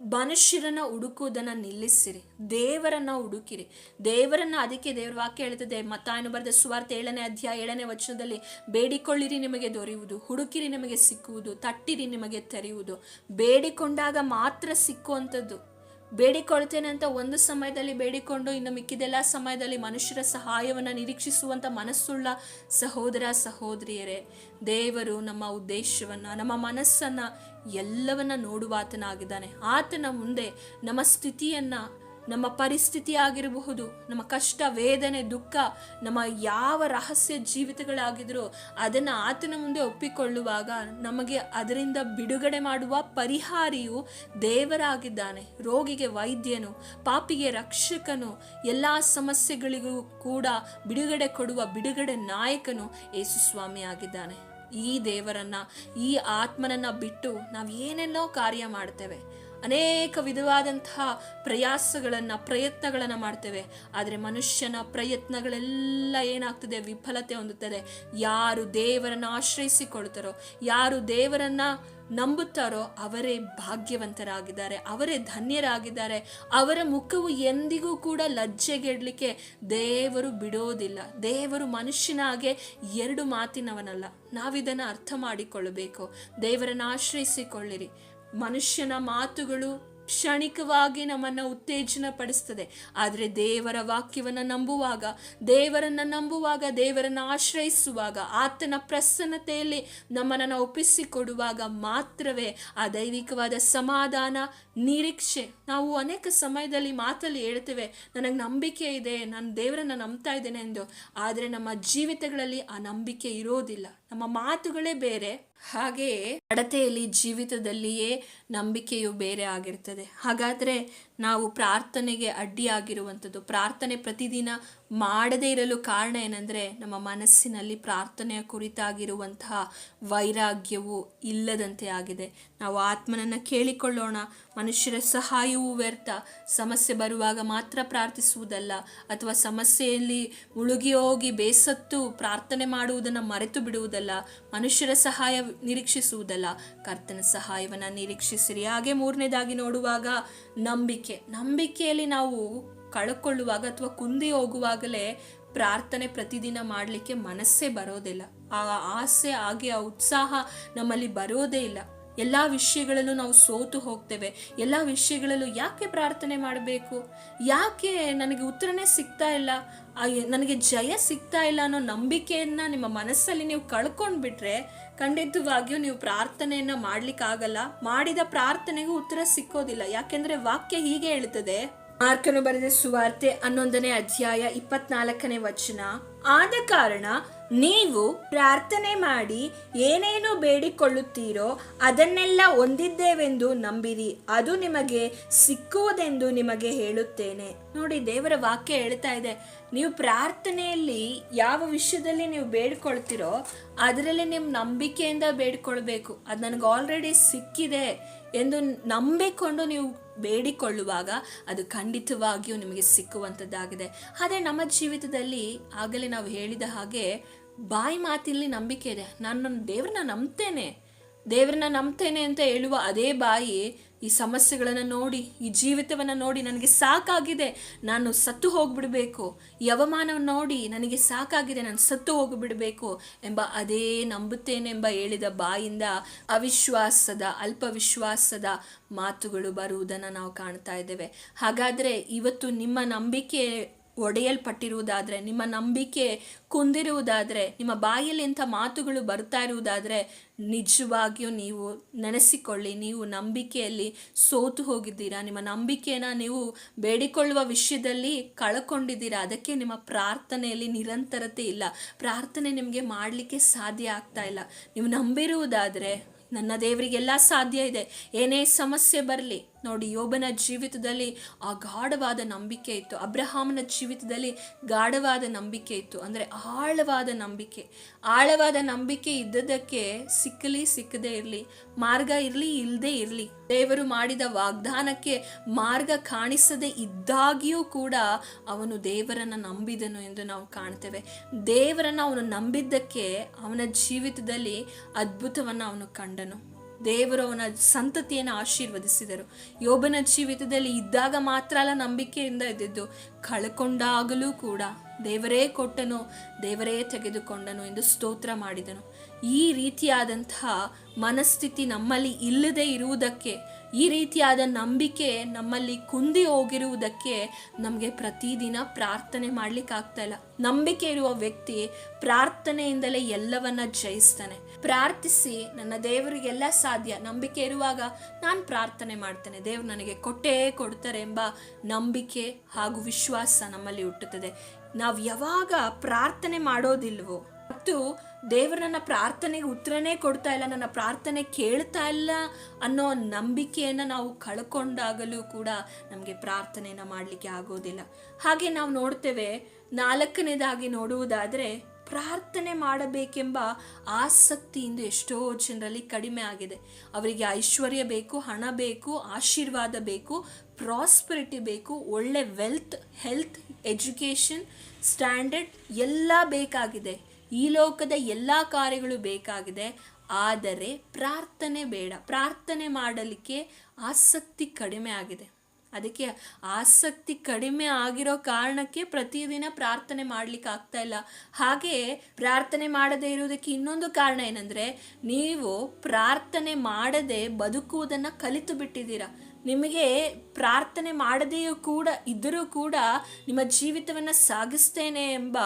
ಮನುಷ್ಯರನ್ನ ಹುಡುಕುವುದನ್ನು ನಿಲ್ಲಿಸಿರಿ. ದೇವರನ್ನ ಹುಡುಕಿರಿ. ದೇವರನ್ನ ಅದಕ್ಕೆ ದೇವರ ವಾಕ್ಯ ಹೇಳ್ತದೆ ಮತ್ತಾಯನು ಬರೆದ ಸುವಾರ್ತೆ ಏಳನೇ ಅಧ್ಯಾಯ ಏಳನೇ ವಚನದಲ್ಲಿ, ಬೇಡಿಕೊಳ್ಳಿರಿ ನಿಮಗೆ ದೊರೆಯುವುದು, ಹುಡುಕಿರಿ ನಿಮಗೆ ಸಿಕ್ಕುವುದು, ತಟ್ಟಿರಿ ನಿಮಗೆ ತೆರೆಯುವುದು. ಬೇಡಿಕೊಂಡಾಗ ಮಾತ್ರ ಸಿಕ್ಕುವಂಥದ್ದು. ಬೇಡಿಕೊಳ್ತೇನೆ ಅಂತ ಒಂದು ಸಮಯದಲ್ಲಿ ಬೇಡಿಕೊಂಡು, ಇನ್ನು ಮಿಕ್ಕಿದೆಲ್ಲ ಸಮಯದಲ್ಲಿ ಮನುಷ್ಯರ ಸಹಾಯವನ್ನು ನಿರೀಕ್ಷಿಸುವಂಥ ಮನಸ್ಸುಳ್ಳ ಸಹೋದರ ಸಹೋದರಿಯರೇ, ದೇವರು ನಮ್ಮ ಉದ್ದೇಶವನ್ನು, ನಮ್ಮ ಮನಸ್ಸನ್ನು ಎಲ್ಲವನ್ನ ನೋಡುವಾತನಾಗಿದ್ದಾನೆ ಆತನ ಮುಂದೆ ನಮ್ಮ ಸ್ಥಿತಿಯನ್ನು ನಮ್ಮ ಪರಿಸ್ಥಿತಿ ಆಗಿರಬಹುದು ನಮ್ಮ ಕಷ್ಟ, ವೇದನೆ, ದುಃಖ, ನಮ್ಮ ಯಾವ ರಹಸ್ಯ ಜೀವಿತಗಳಾಗಿದ್ರೂ ಅದನ್ನು ಆತನ ಮುಂದೆ ಒಪ್ಪಿಕೊಳ್ಳುವಾಗ ನಮಗೆ ಅದರಿಂದ ಬಿಡುಗಡೆ ಮಾಡುವ ಪರಿಹಾರಿಯು ದೇವರಾಗಿದ್ದಾನೆ. ರೋಗಿಗೆ ವೈದ್ಯನು, ಪಾಪಿಗೆ ರಕ್ಷಕನು, ಎಲ್ಲ ಸಮಸ್ಯೆಗಳಿಗೂ ಕೂಡ ಬಿಡುಗಡೆ ಕೊಡುವ ಬಿಡುಗಡೆ ನಾಯಕನು ಯೇಸುಸ್ವಾಮಿ ಆಗಿದ್ದಾನೆ. ಈ ದೇವರನ್ನ, ಈ ಆತ್ಮನನ್ನ ಬಿಟ್ಟು ನಾವು ಏನೆಲ್ಲೋ ಕಾರ್ಯ ಮಾಡ್ತೇವೆ. ಅನೇಕ ವಿಧವಾದಂತಹ ಪ್ರಯಾಸಗಳನ್ನು, ಪ್ರಯತ್ನಗಳನ್ನು ಮಾಡ್ತೇವೆ. ಆದರೆ ಮನುಷ್ಯನ ಪ್ರಯತ್ನಗಳೆಲ್ಲ ಏನಾಗ್ತದೆ? ವಿಫಲತೆ ಹೊಂದುತ್ತದೆ. ಯಾರು ದೇವರನ್ನು ಆಶ್ರಯಿಸಿಕೊಳ್ತಾರೋ, ಯಾರು ದೇವರನ್ನ ನಂಬುತ್ತಾರೋ, ಅವರೇ ಭಾಗ್ಯವಂತರಾಗಿದ್ದಾರೆ. ಅವರೇ ಧನ್ಯರಾಗಿದ್ದಾರೆ. ಅವರ ಮುಖವು ಎಂದಿಗೂ ಕೂಡ ಲಜ್ಜೆಗೆಡಲಿಕ್ಕೆ ದೇವರು ಬಿಡೋದಿಲ್ಲ. ದೇವರು ಮನುಷ್ಯನ ಹಾಗೆ ಎರಡು ಮಾತಿನವನಲ್ಲ. ನಾವಿದನ್ನು ಅರ್ಥ ಮಾಡಿಕೊಳ್ಳಬೇಕು. ದೇವರನ್ನು ಆಶ್ರಯಿಸಿಕೊಳ್ಳಿರಿ. ಮನುಷ್ಯನ ಮಾತುಗಳು ಕ್ಷಣಿಕವಾಗಿ ನಮ್ಮನ್ನು ಉತ್ತೇಜನ ಪಡಿಸ್ತದೆ ಆದರೆ ದೇವರ ವಾಕ್ಯವನ್ನು ನಂಬುವಾಗ, ದೇವರನ್ನು ನಂಬುವಾಗ, ದೇವರನ್ನು ಆಶ್ರಯಿಸುವಾಗ, ಆತನ ಪ್ರಸನ್ನತೆಯಲ್ಲಿ ನಮ್ಮನ್ನು ಒಪ್ಪಿಸಿಕೊಡುವಾಗ ಮಾತ್ರವೇ ಆ ದೈವಿಕವಾದ ಸಮಾಧಾನ ನಿರೀಕ್ಷೆ. ನಾವು ಅನೇಕ ಸಮಯದಲ್ಲಿ ಮಾತಲ್ಲಿ ಹೇಳ್ತೇವೆ, ನನಗೆ ನಂಬಿಕೆ ಇದೆ, ನಾನು ದೇವರನ್ನು ನಂಬ್ತಾ ಇದ್ದೇನೆ ಎಂದು. ಆದರೆ ನಮ್ಮ ಜೀವಿತಗಳಲ್ಲಿ ಆ ನಂಬಿಕೆ ಇರೋದಿಲ್ಲ. ನಮ್ಮ ಮಾತುಗಳೇ ಬೇರೆ. ಹಾಗೆಯೇ ಅಡತೆಯಲ್ಲಿ ಜೀವಿತದಲ್ಲಿಯೇ ನಂಬಿಕೆಯು ಬೇರೆ ಆಗಿರ್ತದೆ. ಹಾಗಾದರೆ ನಾವು ಪ್ರಾರ್ಥನೆಗೆ ಅಡ್ಡಿಯಾಗಿರುವಂಥದ್ದು. ಪ್ರಾರ್ಥನೆ ಪ್ರತಿದಿನ ಮಾಡದೇ ಇರಲು ಕಾರಣ ಏನಂದರೆ, ನಮ್ಮ ಮನಸ್ಸಿನಲ್ಲಿ ಪ್ರಾರ್ಥನೆಯ ಕುರಿತಾಗಿರುವಂತಹ ವೈರಾಗ್ಯವು ಇಲ್ಲದಂತೆ ಆಗಿದೆ. ನಾವು ಆತ್ಮನನ್ನು ಕೇಳಿಕೊಳ್ಳೋಣ. ಮನುಷ್ಯರ ಸಹಾಯವೂ ವ್ಯರ್ಥ. ಸಮಸ್ಯೆ ಬರುವಾಗ ಮಾತ್ರ ಪ್ರಾರ್ಥಿಸುವುದಲ್ಲ. ಅಥವಾ ಸಮಸ್ಯೆಯಲ್ಲಿ ಮುಳುಗಿ ಹೋಗಿ ಬೇಸತ್ತು ಪ್ರಾರ್ಥನೆ ಮಾಡುವುದನ್ನು ಮರೆತು ಬಿಡುವುದಲ್ಲ. ಮನುಷ್ಯರ ಸಹಾಯ ನಿರೀಕ್ಷಿಸುವುದಲ್ಲ. ಕರ್ತನ ಸಹಾಯವನ್ನು ನಿರೀಕ್ಷಿಸಿರಿ. ಹಾಗೆ ಮೂರನೇದಾಗಿ ನೋಡುವಾಗ ನಂಬಿಕೆ. ನಂಬಿಕೆಯಲ್ಲಿ ನಾವು ಕಳ್ಕೊಳ್ಳುವಾಗ ಅಥವಾ ಕುಂದಿ ಹೋಗುವಾಗಲೇ ಪ್ರಾರ್ಥನೆ ಪ್ರತಿದಿನ ಮಾಡಲಿಕ್ಕೆ ಮನಸ್ಸೇ ಬರೋದಿಲ್ಲ. ಆ ಆಸೆ, ಹಾಗೆ ಆ ಉತ್ಸಾಹ ನಮ್ಮಲ್ಲಿ ಬರೋದೇ ಇಲ್ಲ. ಎಲ್ಲ ವಿಷಯಗಳಲ್ಲೂ ನಾವು ಸೋತು ಹೋಗ್ತೇವೆ. ಎಲ್ಲ ವಿಷಯಗಳಲ್ಲೂ ಯಾಕೆ ಪ್ರಾರ್ಥನೆ ಮಾಡಬೇಕು? ಯಾಕೆ ನನಗೆ ಉತ್ತರನೇ ಸಿಗ್ತಾ ಇಲ್ಲ? ನನಗೆ ಜಯ ಸಿಗ್ತಾ ಇಲ್ಲ ಅನ್ನೋ ನಂಬಿಕೆಯನ್ನ ನಿಮ್ಮ ಮನಸ್ಸಲ್ಲಿ ನೀವು ಕಳ್ಕೊಂಡ್ಬಿಟ್ರೆ ಖಂಡಿತವಾಗಿಯೂ ನೀವು ಪ್ರಾರ್ಥನೆಯನ್ನ ಮಾಡ್ಲಿಕ್ಕಾಗಲ್ಲ ಮಾಡಿದ ಪ್ರಾರ್ಥನೆಗೂ ಉತ್ತರ ಸಿಕ್ಕೋದಿಲ್ಲ. ಯಾಕೆಂದ್ರೆ ವಾಕ್ಯ ಹೀಗೆ ಹೇಳ್ತದೆ. ಮಾರ್ಕನು ಬರೆದ ಸುವಾರ್ತೆ ಹನ್ನೊಂದನೇ ಅಧ್ಯಾಯ ಇಪ್ಪತ್ನಾಲ್ಕನೇ ವಚನ. ಆದ ಕಾರಣ ನೀವು ಪ್ರಾರ್ಥನೆ ಮಾಡಿ ಏನೇನು ಬೇಡಿಕೊಳ್ಳುತ್ತೀರೋ ಅದನ್ನೆಲ್ಲ ಹೊಂದಿದ್ದೇವೆಂದು ನಂಬಿರಿ. ಅದು ನಿಮಗೆ ಸಿಕ್ಕುವುದೆಂದು ನಿಮಗೆ ಹೇಳುತ್ತೇನೆ. ನೋಡಿ, ದೇವರ ವಾಕ್ಯ ಹೇಳ್ತಾ ಇದೆ. ನೀವು ಪ್ರಾರ್ಥನೆಯಲ್ಲಿ ಯಾವ ವಿಷಯದಲ್ಲಿ ನೀವು ಬೇಡ್ಕೊಳ್ತಿರೋ ಅದರಲ್ಲಿ ನಿಮ್ಮ ನಂಬಿಕೆಯಿಂದ ಬೇಡ್ಕೊಳ್ಬೇಕು. ಅದು ನನಗೆ ಆಲ್ರೆಡಿ ಸಿಕ್ಕಿದೆ ಎಂದು ನಂಬಿಕೊಂಡು ನೀವು ಬೇಡಿಕೊಳ್ಳುವಾಗ ಅದು ಖಂಡಿತವಾಗಿಯೂ ನಿಮಗೆ ಸಿಕ್ಕುವಂಥದ್ದಾಗಿದೆ. ಆದರೆ ನಮ್ಮ ಜೀವಿತದಲ್ಲಿ ಆಗಲೇ ನಾವು ಹೇಳಿದ ಹಾಗೆ ಬಾಯಿ ಮಾತಿನಲ್ಲಿ ನಂಬಿಕೆ ಇದೆ. ನಾನು ದೇವ್ರನ್ನ ನಂಬ್ತೇನೆ. ದೇವ್ರನ್ನ ನಂಬ್ತೇನೆ ಅಂತ ಹೇಳುವ ಅದೇ ಬಾಯಿ ಈ ಸಮಸ್ಯೆಗಳನ್ನು ನೋಡಿ, ಈ ಜೀವಿತವನ್ನು ನೋಡಿ ನನಗೆ ಸಾಕಾಗಿದೆ. ನಾನು ಸತ್ತು ಹೋಗಿಬಿಡಬೇಕು. ಈ ಅವಮಾನವನ್ನು ನೋಡಿ ನನಗೆ ಸಾಕಾಗಿದೆ. ನಾನು ಸತ್ತು ಹೋಗಿಬಿಡಬೇಕು ಎಂಬ ಅದೇ ನಂಬುತ್ತೇನೆ ಎಂಬ ಹೇಳಿದ ಬಾಯಿಂದ ಅವಿಶ್ವಾಸದ, ಅಲ್ಪವಿಶ್ವಾಸದ ಮಾತುಗಳು ಬರುವುದನ್ನು ನಾವು ಕಾಣ್ತಾ ಇದ್ದೇವೆ. ಹಾಗಾದರೆ ಇವತ್ತು ನಿಮ್ಮ ನಂಬಿಕೆ ಒಡೆಯಲ್ಪಟ್ಟಿರುವುದಾದರೆ, ನಿಮ್ಮ ನಂಬಿಕೆ ಕುಂದಿರುವುದಾದರೆ, ನಿಮ್ಮ ಬಾಯಲ್ಲಿ ಇಂಥ ಮಾತುಗಳು ಬರ್ತಾ ಇರುವುದಾದರೆ ನಿಜವಾಗಿಯೂ ನೀವು ನೆನೆಸಿಕೊಳ್ಳಿ, ನೀವು ನಂಬಿಕೆಯಲ್ಲಿ ಸೋತು ಹೋಗಿದ್ದೀರಾ? ನಿಮ್ಮ ನಂಬಿಕೆನ ನೀವು ಬೇಡಿಕೊಳ್ಳುವ ವಿಷಯದಲ್ಲಿ ಕಳ್ಕೊಂಡಿದ್ದೀರಾ? ಅದಕ್ಕೆ ನಿಮ್ಮ ಪ್ರಾರ್ಥನೆಯಲ್ಲಿ ನಿರಂತರತೆ ಇಲ್ಲ. ಪ್ರಾರ್ಥನೆ ನಿಮಗೆ ಮಾಡಲಿಕ್ಕೆ ಸಾಧ್ಯ ಆಗ್ತಾ ಇಲ್ಲ. ನೀವು ನಂಬಿರುವುದಾದರೆ ನನ್ನ ದೇವರಿಗೆಲ್ಲ ಸಾಧ್ಯ ಇದೆ. ಏನೇ ಸಮಸ್ಯೆ ಬರಲಿ ನೋಡಿ, ಯೋಬನ ಜೀವಿತದಲ್ಲಿ ಆ ಗಾಢವಾದ ನಂಬಿಕೆ ಇತ್ತು. ಅಬ್ರಹಾಮನ ಜೀವಿತದಲ್ಲಿ ಗಾಢವಾದ ನಂಬಿಕೆ ಇತ್ತು. ಅಂದರೆ ಆಳವಾದ ನಂಬಿಕೆ. ಆಳವಾದ ನಂಬಿಕೆ ಇದ್ದದಕ್ಕೆ ಸಿಕ್ಕಲಿ, ಸಿಕ್ಕದೇ ಇರಲಿ, ಮಾರ್ಗ ಇರಲಿ ಇಲ್ಲದೆ ಇರಲಿ, ದೇವರು ಮಾಡಿದ ವಾಗ್ದಾನಕ್ಕೆ ಮಾರ್ಗ ಕಾಣಿಸದೆ ಇದ್ದಾಗಿಯೂ ಕೂಡ ಅವನು ದೇವರನ್ನು ನಂಬಿದನು ಎಂದು ನಾವು ಕಾಣ್ತೇವೆ. ದೇವರನ್ನು ಅವನು ನಂಬಿದ್ದಕ್ಕೆ ಅವನ ಜೀವಿತದಲ್ಲಿ ಅದ್ಭುತವನ್ನು ಅವನು ಕಂಡನು. ದೇವರು ಅವನ ಸಂತತಿಯನ್ನು ಆಶೀರ್ವದಿಸಿದರು. ಯೋಬನ ಜೀವಿತದಲ್ಲಿ ಇದ್ದಾಗ ಮಾತ್ರ ಅಲ್ಲ ನಂಬಿಕೆಯಿಂದ ಇದ್ದಿದ್ದು. ಕಳ್ಕೊಂಡಾಗಲೂ ಕೂಡ. ದೇವರೇ ಕೊಟ್ಟನು, ದೇವರೇ ತೆಗೆದುಕೊಂಡನು ಎಂದು ಸ್ತೋತ್ರ ಮಾಡಿದನು. ಈ ರೀತಿಯಾದಂತಹ ಮನಸ್ಥಿತಿ ನಮ್ಮಲ್ಲಿ ಇಲ್ಲದೆ ಇರುವುದಕ್ಕೆ, ಈ ರೀತಿಯಾದ ನಂಬಿಕೆ ನಮ್ಮಲ್ಲಿ ಕುಂದಿ ಹೋಗಿರುವುದಕ್ಕೆ ನಮಗೆ ಪ್ರತಿದಿನ ಪ್ರಾರ್ಥನೆ ಮಾಡ್ಲಿಕ್ಕೆ ಆಗ್ತಾ ಇಲ್ಲ. ನಂಬಿಕೆ ಇರುವ ವ್ಯಕ್ತಿ ಪ್ರಾರ್ಥನೆಯಿಂದಲೇ ಎಲ್ಲವನ್ನ ಜಯಿಸ್ತಾನೆ. ಪ್ರಾರ್ಥಿಸಿ, ನನ್ನ ದೇವರಿಗೆಲ್ಲ ಸಾಧ್ಯ. ನಂಬಿಕೆ ಇರುವಾಗ ನಾನು ಪ್ರಾರ್ಥನೆ ಮಾಡ್ತೇನೆ. ದೇವ್ರು ನನಗೆ ಕೊಟ್ಟೇ ಕೊಡ್ತಾರೆ ಎಂಬ ನಂಬಿಕೆ ಹಾಗೂ ವಿಶ್ವಾಸ ನಮ್ಮಲ್ಲಿ ಹುಟ್ಟುತ್ತದೆ. ನಾವು ಯಾವಾಗ ಪ್ರಾರ್ಥನೆ ಮಾಡೋದಿಲ್ವೋ, ಮತ್ತು ದೇವರು ನನ್ನ ಪ್ರಾರ್ಥನೆಗೆ ಉತ್ತರನೇ ಕೊಡ್ತಾ ಇಲ್ಲ, ನನ್ನ ಪ್ರಾರ್ಥನೆ ಕೇಳ್ತಾ ಇಲ್ಲ ಅನ್ನೋ ನಂಬಿಕೆಯನ್ನು ನಾವು ಕಳ್ಕೊಂಡಾಗಲೂ ಕೂಡ ನಮಗೆ ಪ್ರಾರ್ಥನೆಯನ್ನು ಮಾಡಲಿಕ್ಕೆ ಆಗೋದಿಲ್ಲ. ಹಾಗೆ ನಾವು ನೋಡ್ತೇವೆ, ನಾಲ್ಕನೇದಾಗಿ ನೋಡುವುದಾದರೆ ಪ್ರಾರ್ಥನೆ ಮಾಡಬೇಕೆಂಬ ಆಸಕ್ತಿಯಿಂದ ಎಷ್ಟೋ ಜನರಲ್ಲಿ ಕಡಿಮೆ ಆಗಿದೆ. ಅವರಿಗೆ ಐಶ್ವರ್ಯ ಬೇಕು, ಹಣ ಬೇಕು, ಆಶೀರ್ವಾದ ಬೇಕು, ಪ್ರಾಸ್ಪರಿಟಿ ಬೇಕು, ಒಳ್ಳೆ ವೆಲ್ತ್, ಹೆಲ್ತ್, ಎಜುಕೇಷನ್, ಸ್ಟ್ಯಾಂಡರ್ಡ್ ಎಲ್ಲ ಬೇಕಾಗಿದೆ. ಈ ಲೋಕದ ಎಲ್ಲ ಕಾರ್ಯಗಳು ಬೇಕಾಗಿದೆ. ಆದರೆ ಪ್ರಾರ್ಥನೆ ಬೇಡ. ಪ್ರಾರ್ಥನೆ ಮಾಡಲಿಕ್ಕೆ ಆಸಕ್ತಿ ಕಡಿಮೆ ಆಗಿದೆ. ಅದಕ್ಕೆ ಆಸಕ್ತಿ ಕಡಿಮೆ ಆಗಿರೋ ಕಾರಣಕ್ಕೆ ಪ್ರತಿದಿನ ಪ್ರಾರ್ಥನೆ ಮಾಡ್ಲಿಕ್ಕೆ ಆಗ್ತಾ ಇಲ್ಲ. ಹಾಗೆ ಪ್ರಾರ್ಥನೆ ಮಾಡದೇ ಇರುವುದಕ್ಕೆ ಇನ್ನೊಂದು ಕಾರಣ ಏನಂದ್ರೆ, ನೀವು ಪ್ರಾರ್ಥನೆ ಮಾಡದೆ ಬದುಕುವುದನ್ನ ಕಲಿತು ಬಿಟ್ಟಿದ್ದೀರಾ. ನಿಮಗೆ ಪ್ರಾರ್ಥನೆ ಮಾಡದೆಯೂ ಕೂಡ, ಇದ್ದರೂ ಕೂಡ ನಿಮ್ಮ ಜೀವಿತವನ್ನು ಸಾಗಿಸ್ತೇನೆ ಎಂಬ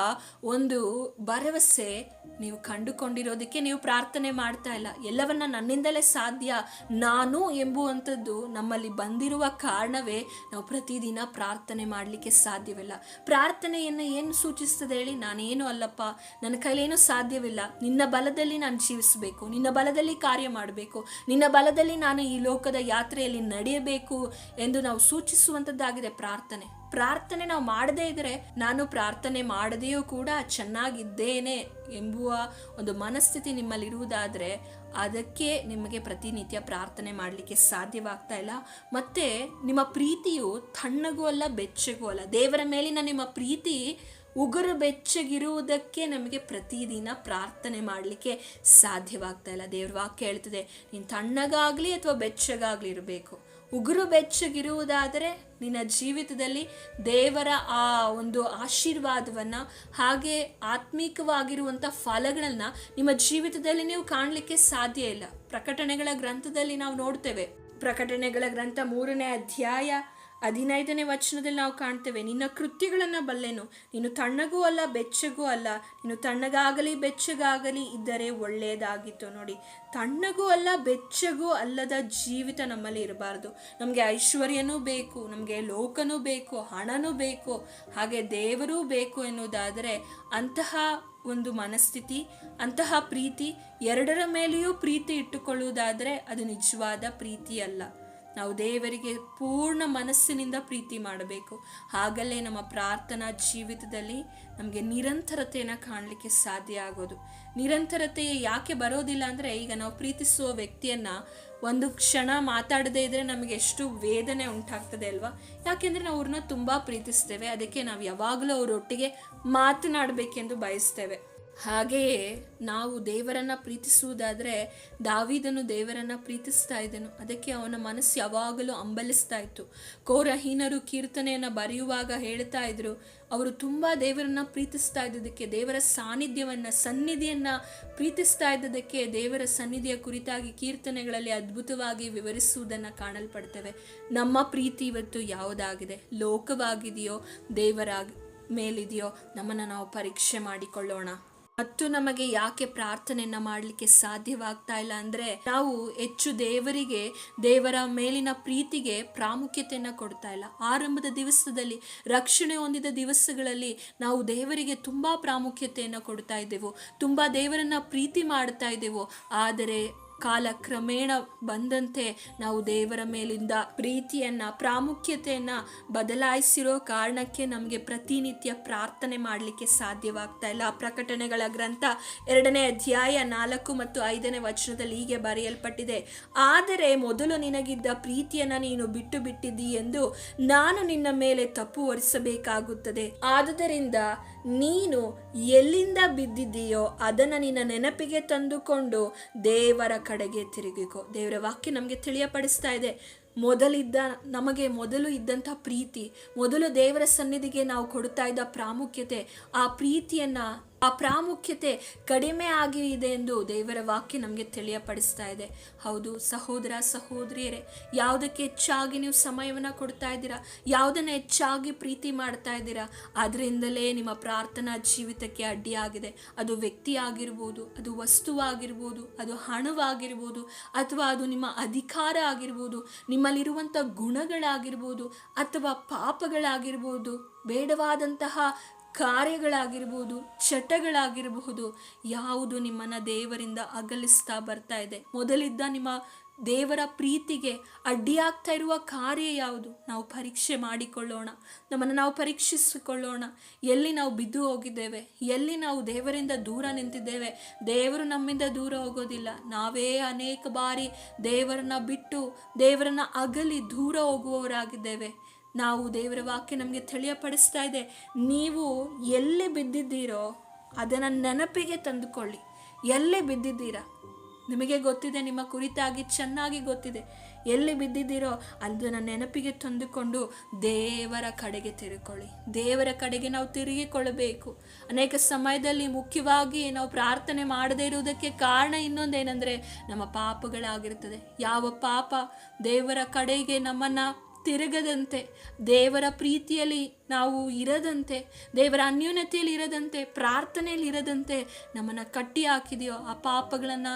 ಒಂದು ಭರವಸೆ ನೀವು ಕಂಡುಕೊಂಡಿರೋದಕ್ಕೆ ನೀವು ಪ್ರಾರ್ಥನೆ ಮಾಡ್ತಾ ಇಲ್ಲ. ಎಲ್ಲವನ್ನ ನನ್ನಿಂದಲೇ ಸಾಧ್ಯ, ನಾನು ಎಂಬುವಂಥದ್ದು ನಮ್ಮಲ್ಲಿ ಬಂದಿರುವ ಕಾರಣವೇ ನಾವು ಪ್ರತಿದಿನ ಪ್ರಾರ್ಥನೆ ಮಾಡಲಿಕ್ಕೆ ಸಾಧ್ಯವಿಲ್ಲ. ಪ್ರಾರ್ಥನೆಯನ್ನು ಏನು ಸೂಚಿಸ್ತದೆ ಹೇಳಿ, ನಾನೇನು ಅಲ್ಲಪ್ಪ, ನನ್ನ ಕೈಲೇನು ಸಾಧ್ಯವಿಲ್ಲ. ನಿನ್ನ ಬಲದಲ್ಲಿ ನಾನು ಜೀವಿಸಬೇಕು, ನಿನ್ನ ಬಲದಲ್ಲಿ ಕಾರ್ಯ ಮಾಡಬೇಕು, ನಿನ್ನ ಬಲದಲ್ಲಿ ನಾನು ಈ ಲೋಕದ ಯಾತ್ರೆಯಲ್ಲಿ ನಡೆಯಬೇಕು ಎಂದು ನಾವು ಸೂಚಿಸುವಂಥದ್ದಾಗಿದೆ ಪ್ರಾರ್ಥನೆ. ಪ್ರಾರ್ಥನೆ ನಾವು ಮಾಡದೇ ಇದ್ರೆ ನಾನು ಪ್ರಾರ್ಥನೆ ಮಾಡದೆಯೂ ಕೂಡ ಚೆನ್ನಾಗಿದ್ದೇನೆ ಎಂಬುವ ಒಂದು ಮನಸ್ಥಿತಿ ನಿಮ್ಮಲ್ಲಿರುವುದಾದರೆ ಅದಕ್ಕೆ ನಿಮಗೆ ಪ್ರತಿನಿತ್ಯ ಪ್ರಾರ್ಥನೆ ಮಾಡಲಿಕ್ಕೆ ಸಾಧ್ಯವಾಗ್ತಾ ಇಲ್ಲ. ಮತ್ತೆ ನಿಮ್ಮ ಪ್ರೀತಿಯು ತಣ್ಣಗೂ ಅಲ್ಲ, ಬೆಚ್ಚಗೂ ಅಲ್ಲ. ದೇವರ ಮೇಲಿನ ನಿಮ್ಮ ಪ್ರೀತಿ ಉಗುರು ಬೆಚ್ಚಗಿರುವುದಕ್ಕೆ ನಮಗೆ ಪ್ರತಿದಿನ ಪ್ರಾರ್ಥನೆ ಮಾಡಲಿಕ್ಕೆ ಸಾಧ್ಯವಾಗ್ತಾ ಇಲ್ಲ. ದೇವ್ರ ವಾಕ್ಯ ಹೇಳ್ತದೆ, ನೀನು ತಣ್ಣಗಾಗಲಿ ಅಥವಾ ಬೆಚ್ಚಗಾಗಲಿ ಇರಬೇಕು. ಉಗುರು ಬೆಚ್ಚಗಿರುವುದಾದರೆ ನಿನ್ನ ಜೀವಿತದಲ್ಲಿ ದೇವರ ಆ ಒಂದು ಆಶೀರ್ವಾದವನ್ನು ಹಾಗೆ ಆತ್ಮೀಕವಾಗಿರುವಂಥ ಫಲಗಳನ್ನು ನಿಮ್ಮ ಜೀವಿತದಲ್ಲಿ ನೀವು ಕಾಣಲಿಕ್ಕೆ ಸಾಧ್ಯ ಇಲ್ಲ. ಪ್ರಕಟಣೆಗಳ ಗ್ರಂಥದಲ್ಲಿ ನಾವು ನೋಡ್ತೇವೆ. ಪ್ರಕಟಣೆಗಳ ಗ್ರಂಥ ಮೂರನೇ ಅಧ್ಯಾಯ ಹದಿನೈದನೇ ವಚನದಲ್ಲಿ ನಾವು ಕಾಣ್ತೇವೆ, ನಿನ್ನ ಕೃತ್ಯಗಳನ್ನು ಬಲ್ಲೆನು. ನೀನು ತಣ್ಣಗೂ ಅಲ್ಲ, ಬೆಚ್ಚಗೂ ಅಲ್ಲ. ನೀನು ತಣ್ಣಗಾಗಲಿ, ಬೆಚ್ಚಗಾಗಲಿ ಇದ್ದರೆ ಒಳ್ಳೆಯದಾಗಿತ್ತು ನೋಡಿ. ತಣ್ಣಗೂ ಅಲ್ಲ, ಬೆಚ್ಚಗೂ ಅಲ್ಲದ ಜೀವಿತ ನಮ್ಮಲ್ಲಿ ಇರಬಾರ್ದು. ನಮಗೆ ಐಶ್ವರ್ಯನೂ ಬೇಕು, ನಮಗೆ ಲೋಕನೂ ಬೇಕು, ಹಣನೂ ಬೇಕು, ಹಾಗೆ ದೇವರೂ ಬೇಕು ಎನ್ನುವುದಾದರೆ ಅಂತಹ ಒಂದು ಮನಸ್ಥಿತಿ, ಅಂತಹ ಪ್ರೀತಿ ಎರಡರ ಮೇಲೆಯೂ ಪ್ರೀತಿ ಇಟ್ಟುಕೊಳ್ಳುವುದಾದರೆ ಅದು ನಿಜವಾದ ಪ್ರೀತಿ ಅಲ್ಲ ನಾವು ದೇವರಿಗೆ ಪೂರ್ಣ ಮನಸ್ಸಿನಿಂದ ಪ್ರೀತಿ ಮಾಡಬೇಕು. ಹಾಗಲ್ಲೇ ನಮ್ಮ ಪ್ರಾರ್ಥನಾ ಜೀವಿತದಲ್ಲಿ ನಮಗೆ ನಿರಂತರತೆಯನ್ನು ಕಾಣಲಿಕ್ಕೆ ಸಾಧ್ಯ ಆಗೋದು. ನಿರಂತರತೆ ಯಾಕೆ ಬರೋದಿಲ್ಲ ಅಂದರೆ ಈಗ ನಾವು ಪ್ರೀತಿಸುವ ವ್ಯಕ್ತಿಯನ್ನು ಒಂದು ಕ್ಷಣ ಮಾತಾಡದೇ ಇದ್ರೆ ನಮಗೆ ಎಷ್ಟು ವೇದನೆ ಉಂಟಾಗ್ತದೆ ಅಲ್ವಾ? ಯಾಕೆಂದರೆ ನಾವು ಅವ್ರನ್ನ ತುಂಬ ಪ್ರೀತಿಸ್ತೇವೆ. ಅದಕ್ಕೆ ನಾವು ಯಾವಾಗಲೂ ಅವರೊಟ್ಟಿಗೆ ಮಾತನಾಡಬೇಕೆಂದು ಬಯಸ್ತೇವೆ. ಹಾಗೆಯೇ ನಾವು ದೇವರನ್ನ ಪ್ರೀತಿಸುವುದಾದರೆ ದಾವಿದನು ದೇವರನ್ನ ಪ್ರೀತಿಸ್ತಾ ಇದ್ದನು. ಅದಕ್ಕೆ ಅವನ ಮನಸ್ಸು ಯಾವಾಗಲೂ ಅಂಬಲಿಸ್ತಾ ಇತ್ತು. ಕೋರಹೀನರು ಕೀರ್ತನೆಯನ್ನು ಬರೆಯುವಾಗ ಹೇಳ್ತಾ ಇದ್ರು, ಅವರು ತುಂಬ ದೇವರನ್ನ ಪ್ರೀತಿಸ್ತಾ ಇದ್ದದಕ್ಕೆ, ದೇವರ ಸಾನ್ನಿಧ್ಯವನ್ನು, ಸನ್ನಿಧಿಯನ್ನು ಪ್ರೀತಿಸ್ತಾ ಇದ್ದದಕ್ಕೆ ದೇವರ ಸನ್ನಿಧಿಯ ಕುರಿತಾಗಿ ಕೀರ್ತನೆಗಳಲ್ಲಿ ಅದ್ಭುತವಾಗಿ ವಿವರಿಸುವುದನ್ನು ಕಾಣಲ್ಪಡ್ತೇವೆ. ನಮ್ಮ ಪ್ರೀತಿ ಇವತ್ತು ಯಾವುದಾಗಿದೆ? ಲೋಕವಾಗಿದೆಯೋ ದೇವರಾಗಿ ಮೇಲಿದೆಯೋ, ನಮ್ಮನ್ನು ನಾವು ಪರೀಕ್ಷೆ ಮಾಡಿಕೊಳ್ಳೋಣ. ಮತ್ತು ನಮಗೆ ಯಾಕೆ ಪ್ರಾರ್ಥನೆಯನ್ನ ಮಾಡಲಿಕ್ಕೆ ಸಾಧ್ಯವಾಗ್ತಾ ಇಲ್ಲ ಅಂದ್ರೆ ನಾವು ಹೆಚ್ಚು ದೇವರಿಗೆ, ದೇವರ ಮೇಲಿನ ಪ್ರೀತಿಗೆ ಪ್ರಾಮುಖ್ಯತೆಯನ್ನ ಕೊಡ್ತಾ ಇಲ್ಲ. ಆರಂಭದ ದಿವಸದಲ್ಲಿ, ರಕ್ಷಣೆ ಹೊಂದಿದ ದಿವಸಗಳಲ್ಲಿ ನಾವು ದೇವರಿಗೆ ತುಂಬಾ ಪ್ರಾಮುಖ್ಯತೆಯನ್ನು ಕೊಡ್ತಾ ಇದ್ದೆವು. ತುಂಬಾ ದೇವರನ್ನ ಪ್ರೀತಿ ಮಾಡ್ತಾ ಇದ್ದೆವು. ಆದರೆ ಕಾಲ ಕ್ರಮೇಣ ಬಂದಂತೆ ನಾವು ದೇವರ ಮೇಲಿಂದ ಪ್ರೀತಿಯನ್ನ, ಪ್ರಾಮುಖ್ಯತೆಯನ್ನ ಬದಲಾಯಿಸಿರೋ ಕಾರಣಕ್ಕೆ ನಮಗೆ ಪ್ರತಿನಿತ್ಯ ಪ್ರಾರ್ಥನೆ ಮಾಡಲಿಕ್ಕೆ ಸಾಧ್ಯವಾಗ್ತಾ ಇಲ್ಲ. ಪ್ರಕಟಣೆಗಳ ಗ್ರಂಥ ಎರಡನೇ ಅಧ್ಯಾಯ ನಾಲ್ಕು ಮತ್ತು ಐದನೇ ವಚನದಲ್ಲಿ ಹೀಗೆ ಬರೆಯಲ್ಪಟ್ಟಿದೆ, ಆದರೆ ಮೊದಲು ನಿನಗಿದ್ದ ಪ್ರೀತಿಯನ್ನ ನೀನು ಬಿಟ್ಟು ಬಿಟ್ಟಿದ್ದೀ ಎಂದು ನಾನು ನಿನ್ನ ಮೇಲೆ ತಪ್ಪು ಹೊರಿಸಬೇಕಾಗುತ್ತದೆ. ಆದುದರಿಂದ ನೀನು ಎಲ್ಲಿಂದ ಬಿದ್ದಿದ್ದೀಯೋ ಅದನ್ನು ನಿನ್ನ ನೆನಪಿಗೆ ತಂದುಕೊಂಡು ದೇವರ ಕಡೆಗೆ ತಿರುಗಿಕೋ. ದೇವರ ವಾಕ್ಯ ನಮಗೆ ತಿಳಿಯಪಡಿಸ್ತಾ ಇದೆ. ಮೊದಲಿದ್ದ, ನಮಗೆ ಮೊದಲು ಇದ್ದಂಥ ಪ್ರೀತಿ, ಮೊದಲು ದೇವರ ಸನ್ನಿಧಿಗೆ ನಾವು ಕೊಡ್ತಾ ಇದ್ದ ಪ್ರಾಮುಖ್ಯತೆ, ಆ ಪ್ರೀತಿಯನ್ನ ಆ ಪ್ರಾಮುಖ್ಯತೆ ಕಡಿಮೆ ಆಗಿದೆ ಎಂದು ದೇವರ ವಾಕ್ಯ ನಮಗೆ ತಿಳಿಯಪಡಿಸ್ತಾ ಇದೆ. ಹೌದು, ಸಹೋದರ, ಸಹೋದರಿಯರೇ, ಯಾವುದಕ್ಕೆ ಹೆಚ್ಚಾಗಿ ನೀವು ಸಮಯವನ್ನು ಕೊಡ್ತಾ ಇದ್ದೀರಾ? ಯಾವುದನ್ನು ಹೆಚ್ಚಾಗಿ ಪ್ರೀತಿ ಮಾಡ್ತಾ ಇದ್ದೀರಾ? ಅದರಿಂದಲೇ ನಿಮ್ಮ ಪ್ರಾರ್ಥನಾ ಜೀವಿತಕ್ಕೆ ಅಡ್ಡಿಯಾಗಿದೆ. ಅದು ವ್ಯಕ್ತಿ ಆಗಿರ್ಬೋದು ಅದು ವಸ್ತುವಾಗಿರ್ಬೋದು, ಅದು ಹಣವಾಗಿರ್ಬೋದು, ಅಥವಾ ಅದು ನಿಮ್ಮ ಅಧಿಕಾರ ಆಗಿರ್ಬೋದು ನಿಮ್ಮಲ್ಲಿರುವಂಥ ಗುಣಗಳಾಗಿರ್ಬೋದು, ಅಥವಾ ಪಾಪಗಳಾಗಿರ್ಬೋದು, ಬೇಡವಾದಂತಹ ಕಾರ್ಯಗಳಾಗಿರ್ಬೋದು, ಚಟಗಳಾಗಿರಬಹುದು, ಯಾವುದು ನಿಮ್ಮನ್ನು ದೇವರಿಂದ ಅಗಲಿಸ್ತಾ ಬರ್ತಾ ಇದೆ. ಮೊದಲಿದ್ದ ನಿಮ್ಮ ದೇವರ ಪ್ರೀತಿಗೆ ಅಡ್ಡಿಯಾಗ್ತಾ ಇರುವ ಕಾರ್ಯ ಯಾವುದು? ನಾವು ಪರೀಕ್ಷೆ ಮಾಡಿಕೊಳ್ಳೋಣ. ನಮ್ಮನ್ನು ನಾವು ಪರೀಕ್ಷಿಸಿಕೊಳ್ಳೋಣ. ಎಲ್ಲಿ ನಾವು ಬಿದ್ದು ಹೋಗಿದ್ದೇವೆ? ಎಲ್ಲಿ ನಾವು ದೇವರಿಂದ ದೂರ ನಿಂತಿದ್ದೇವೆ? ದೇವರು ನಮ್ಮಿಂದ ದೂರ ಹೋಗೋದಿಲ್ಲ. ನಾವೇ ಅನೇಕ ಬಾರಿ ದೇವರನ್ನ ಬಿಟ್ಟು ದೇವರನ್ನ ಅಗಲಿ ದೂರ ಹೋಗುವವರಾಗಿದ್ದೇವೆ. ನಾವು ದೇವರ ವಾಕ್ಯ ನಮಗೆ ತಿಳಿಯಪಡಿಸ್ತಾ ಇದೆ. ನೀವು ಎಲ್ಲಿ ಬಿದ್ದಿದ್ದೀರೋ ಅದನ್ನು ನೆನಪಿಗೆ ತಂದುಕೊಳ್ಳಿ. ಎಲ್ಲಿ ಬಿದ್ದಿದ್ದೀರಾ? ನಿಮಗೆ ಗೊತ್ತಿದೆ, ನಿಮ್ಮ ಕುರಿತಾಗಿ ಚೆನ್ನಾಗಿ ಗೊತ್ತಿದೆ. ಎಲ್ಲಿ ಬಿದ್ದಿದ್ದೀರೋ ಅದನ್ನು ನೆನಪಿಗೆ ತಂದುಕೊಂಡು ದೇವರ ಕಡೆಗೆ ತಿರುಕೊಳ್ಳಿ. ದೇವರ ಕಡೆಗೆ ನಾವು ತಿರುಗಿಕೊಳ್ಳಬೇಕು. ಅನೇಕ ಸಮಯದಲ್ಲಿ ಮುಖ್ಯವಾಗಿ ನಾವು ಪ್ರಾರ್ಥನೆ ಮಾಡದೇ ಇರುವುದಕ್ಕೆ ಕಾರಣ ಇನ್ನೊಂದೇನೆಂದರೆ ನಮ್ಮ ಪಾಪಗಳಾಗಿರ್ತದೆ ಯಾವ ಪಾಪ? ದೇವರ ಕಡೆಗೆ ನಮ್ಮನ್ನು ತಿರುಗದಂತೆ, ದೇವರ ಪ್ರೀತಿಯಲ್ಲಿ ನಾವು ಇರದಂತೆ, ದೇವರ ಅನ್ಯೂನ್ಯತೆಯಲ್ಲಿ ಇರದಂತೆ, ಪ್ರಾರ್ಥನೆಯಲ್ಲಿ ಇರದಂತೆ ನಮ್ಮನ್ನು ಕಟ್ಟಿ ಹಾಕಿದೆಯೋ ಆ ಪಾಪಗಳನ್ನು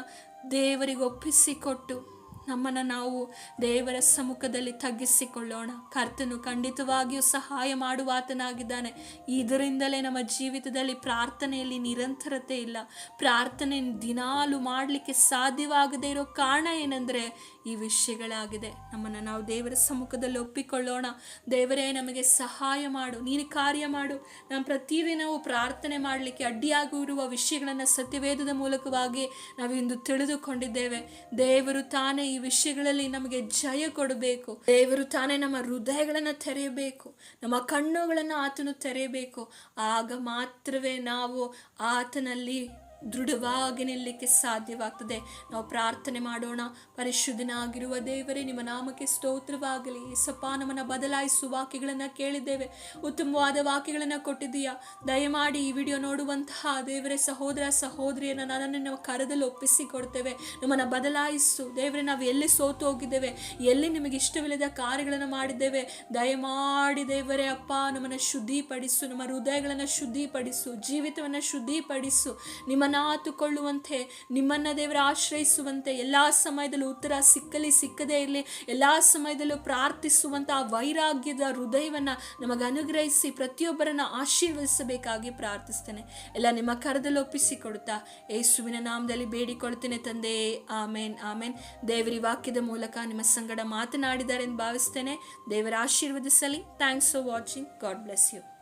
ದೇವರಿಗೆ ಒಪ್ಪಿಸಿಕೊಟ್ಟು ನಮ್ಮನ್ನು ನಾವು ದೇವರ ಸಮ್ಮುಖದಲ್ಲಿ ತಗ್ಗಿಸಿಕೊಳ್ಳೋಣ. ಕರ್ತನು ಖಂಡಿತವಾಗಿಯೂ ಸಹಾಯ ಮಾಡುವ ಆತನಾಗಿದ್ದಾನೆ ಇದರಿಂದಲೇ ನಮ್ಮ ಜೀವಿತದಲ್ಲಿ ಪ್ರಾರ್ಥನೆಯಲ್ಲಿ ನಿರಂತರತೆ ಇಲ್ಲ. ಪ್ರಾರ್ಥನೆ ದಿನಾಲು ಮಾಡಲಿಕ್ಕೆ ಸಾಧ್ಯವಾಗದೇ ಇರೋ ಕಾರಣ ಏನೆಂದರೆ ಈ ವಿಷಯಗಳಾಗಿದೆ. ನಮ್ಮನ್ನು ನಾವು ದೇವರ ಸಮ್ಮುಖದಲ್ಲಿ ಒಪ್ಪಿಕೊಳ್ಳೋಣ. ದೇವರೇ, ನಮಗೆ ಸಹಾಯ ಮಾಡು. ನೀನು ಕಾರ್ಯ ಮಾಡು. ನಾವು ಪ್ರತಿದಿನವೂ ಪ್ರಾರ್ಥನೆ ಮಾಡಲಿಕ್ಕೆ ಅಡ್ಡಿಯಾಗಿರುವ ವಿಷಯಗಳನ್ನು ಸತ್ಯವೇದದ ಮೂಲಕವಾಗಿ ನಾವು ಇಂದು ತಿಳಿದುಕೊಂಡಿದ್ದೇವೆ. ದೇವರು ತಾನೇ ಈ ವಿಷಯಗಳಲ್ಲಿ ನಮಗೆ ಜಯ ಕೊಡಬೇಕು. ದೇವರು ತಾನೇ ನಮ್ಮ ಹೃದಯಗಳನ್ನು ತೆರೆಯಬೇಕು. ನಮ್ಮ ಕಣ್ಣುಗಳನ್ನು ಆತನು ತೆರೆಯಬೇಕು. ಆಗ ಮಾತ್ರವೇ ನಾವು ಆತನಲ್ಲಿ ದೃಢವಾಗಿ ನಿಲ್ಲಕ್ಕೆ ಸಾಧ್ಯವಾಗ್ತದೆ. ನಾವು ಪ್ರಾರ್ಥನೆ ಮಾಡೋಣ. ಪರಿಶುದ್ಧನಾಗಿರುವ ದೇವರೇ, ನಿಮ್ಮ ನಾಮಕ್ಕೆ ಸ್ತೋತ್ರವಾಗಲಿ. ಸಪ್ಪ ನಮ್ಮನ್ನು ಬದಲಾಯಿಸುವ ವಾಕ್ಯಗಳನ್ನು ಕೇಳಿದ್ದೇವೆ. ಉತ್ತಮವಾದ ವಾಕ್ಯಗಳನ್ನು ಕೊಟ್ಟಿದ್ದೀಯಾ? ದಯಮಾಡಿ ಈ ವಿಡಿಯೋ ನೋಡುವಂತಹ ದೇವರೇ, ಸಹೋದರ ಸಹೋದರಿಯನ್ನು ನನ್ನನ್ನು ನಾವು ಒಪ್ಪಿಸಿ ಕೊಡ್ತೇವೆ ನಮ್ಮನ್ನು ಬದಲಾಯಿಸು. ದೇವರೇ, ನಾವು ಎಲ್ಲಿ ಸೋತು ಹೋಗಿದ್ದೇವೆ? ಎಲ್ಲಿ ನಿಮಗೆ ಇಷ್ಟವಿಲ್ಲದ ಕಾರ್ಯಗಳನ್ನು ಮಾಡಿದ್ದೇವೆ? ದಯಮಾಡಿ ದೇವರೇ, ಅಪ್ಪ, ನಮ್ಮನ್ನು ಶುದ್ಧಿಪಡಿಸು. ನಮ್ಮ ಹೃದಯಗಳನ್ನು ಶುದ್ಧಿಪಡಿಸು. ಜೀವಿತವನ್ನು ಶುದ್ಧಿಪಡಿಸು. ನಿಮ್ಮನ್ನು ಆತುಕೊಳ್ಳುವಂತೆ ನಿಮ್ಮನ್ನ ದೇವರ ಆಶ್ರಯಿಸುವಂತೆ, ಎಲ್ಲ ಸಮಯದಲ್ಲೂ ಉತ್ತರ ಸಿಕ್ಕಲಿ ಸಿಕ್ಕದೇ ಇರಲಿ, ಎಲ್ಲ ಸಮಯದಲ್ಲೂ ಪ್ರಾರ್ಥಿಸುವಂಥ ವೈರಾಗ್ಯದ ಹೃದಯವನ್ನು ನಮಗೆ ಅನುಗ್ರಹಿಸಿ ಪ್ರತಿಯೊಬ್ಬರನ್ನ ಆಶೀರ್ವದಿಸಬೇಕಾಗಿ ಪ್ರಾರ್ಥಿಸ್ತೇನೆ. ಎಲ್ಲ ನಿಮ್ಮ ಕರದಲ್ಲಿ ಒಪ್ಪಿಸಿಕೊಡುತ್ತಾ ಯೇಸುವಿನ ನಾಮದಲ್ಲಿ ಬೇಡಿಕೊಳ್ತೇನೆ ತಂದೆ. ಆಮೇನ್ ಆಮೇನ್. ದೇವರಿ ವಾಕ್ಯದ ಮೂಲಕ ನಿಮ್ಮ ಸಂಗಡ ಮಾತನಾಡಿದ್ದಾರೆ ಎಂದು ಭಾವಿಸ್ತೇನೆ. ದೇವರ ಆಶೀರ್ವದಿಸಲಿ. Thanks for watching God bless you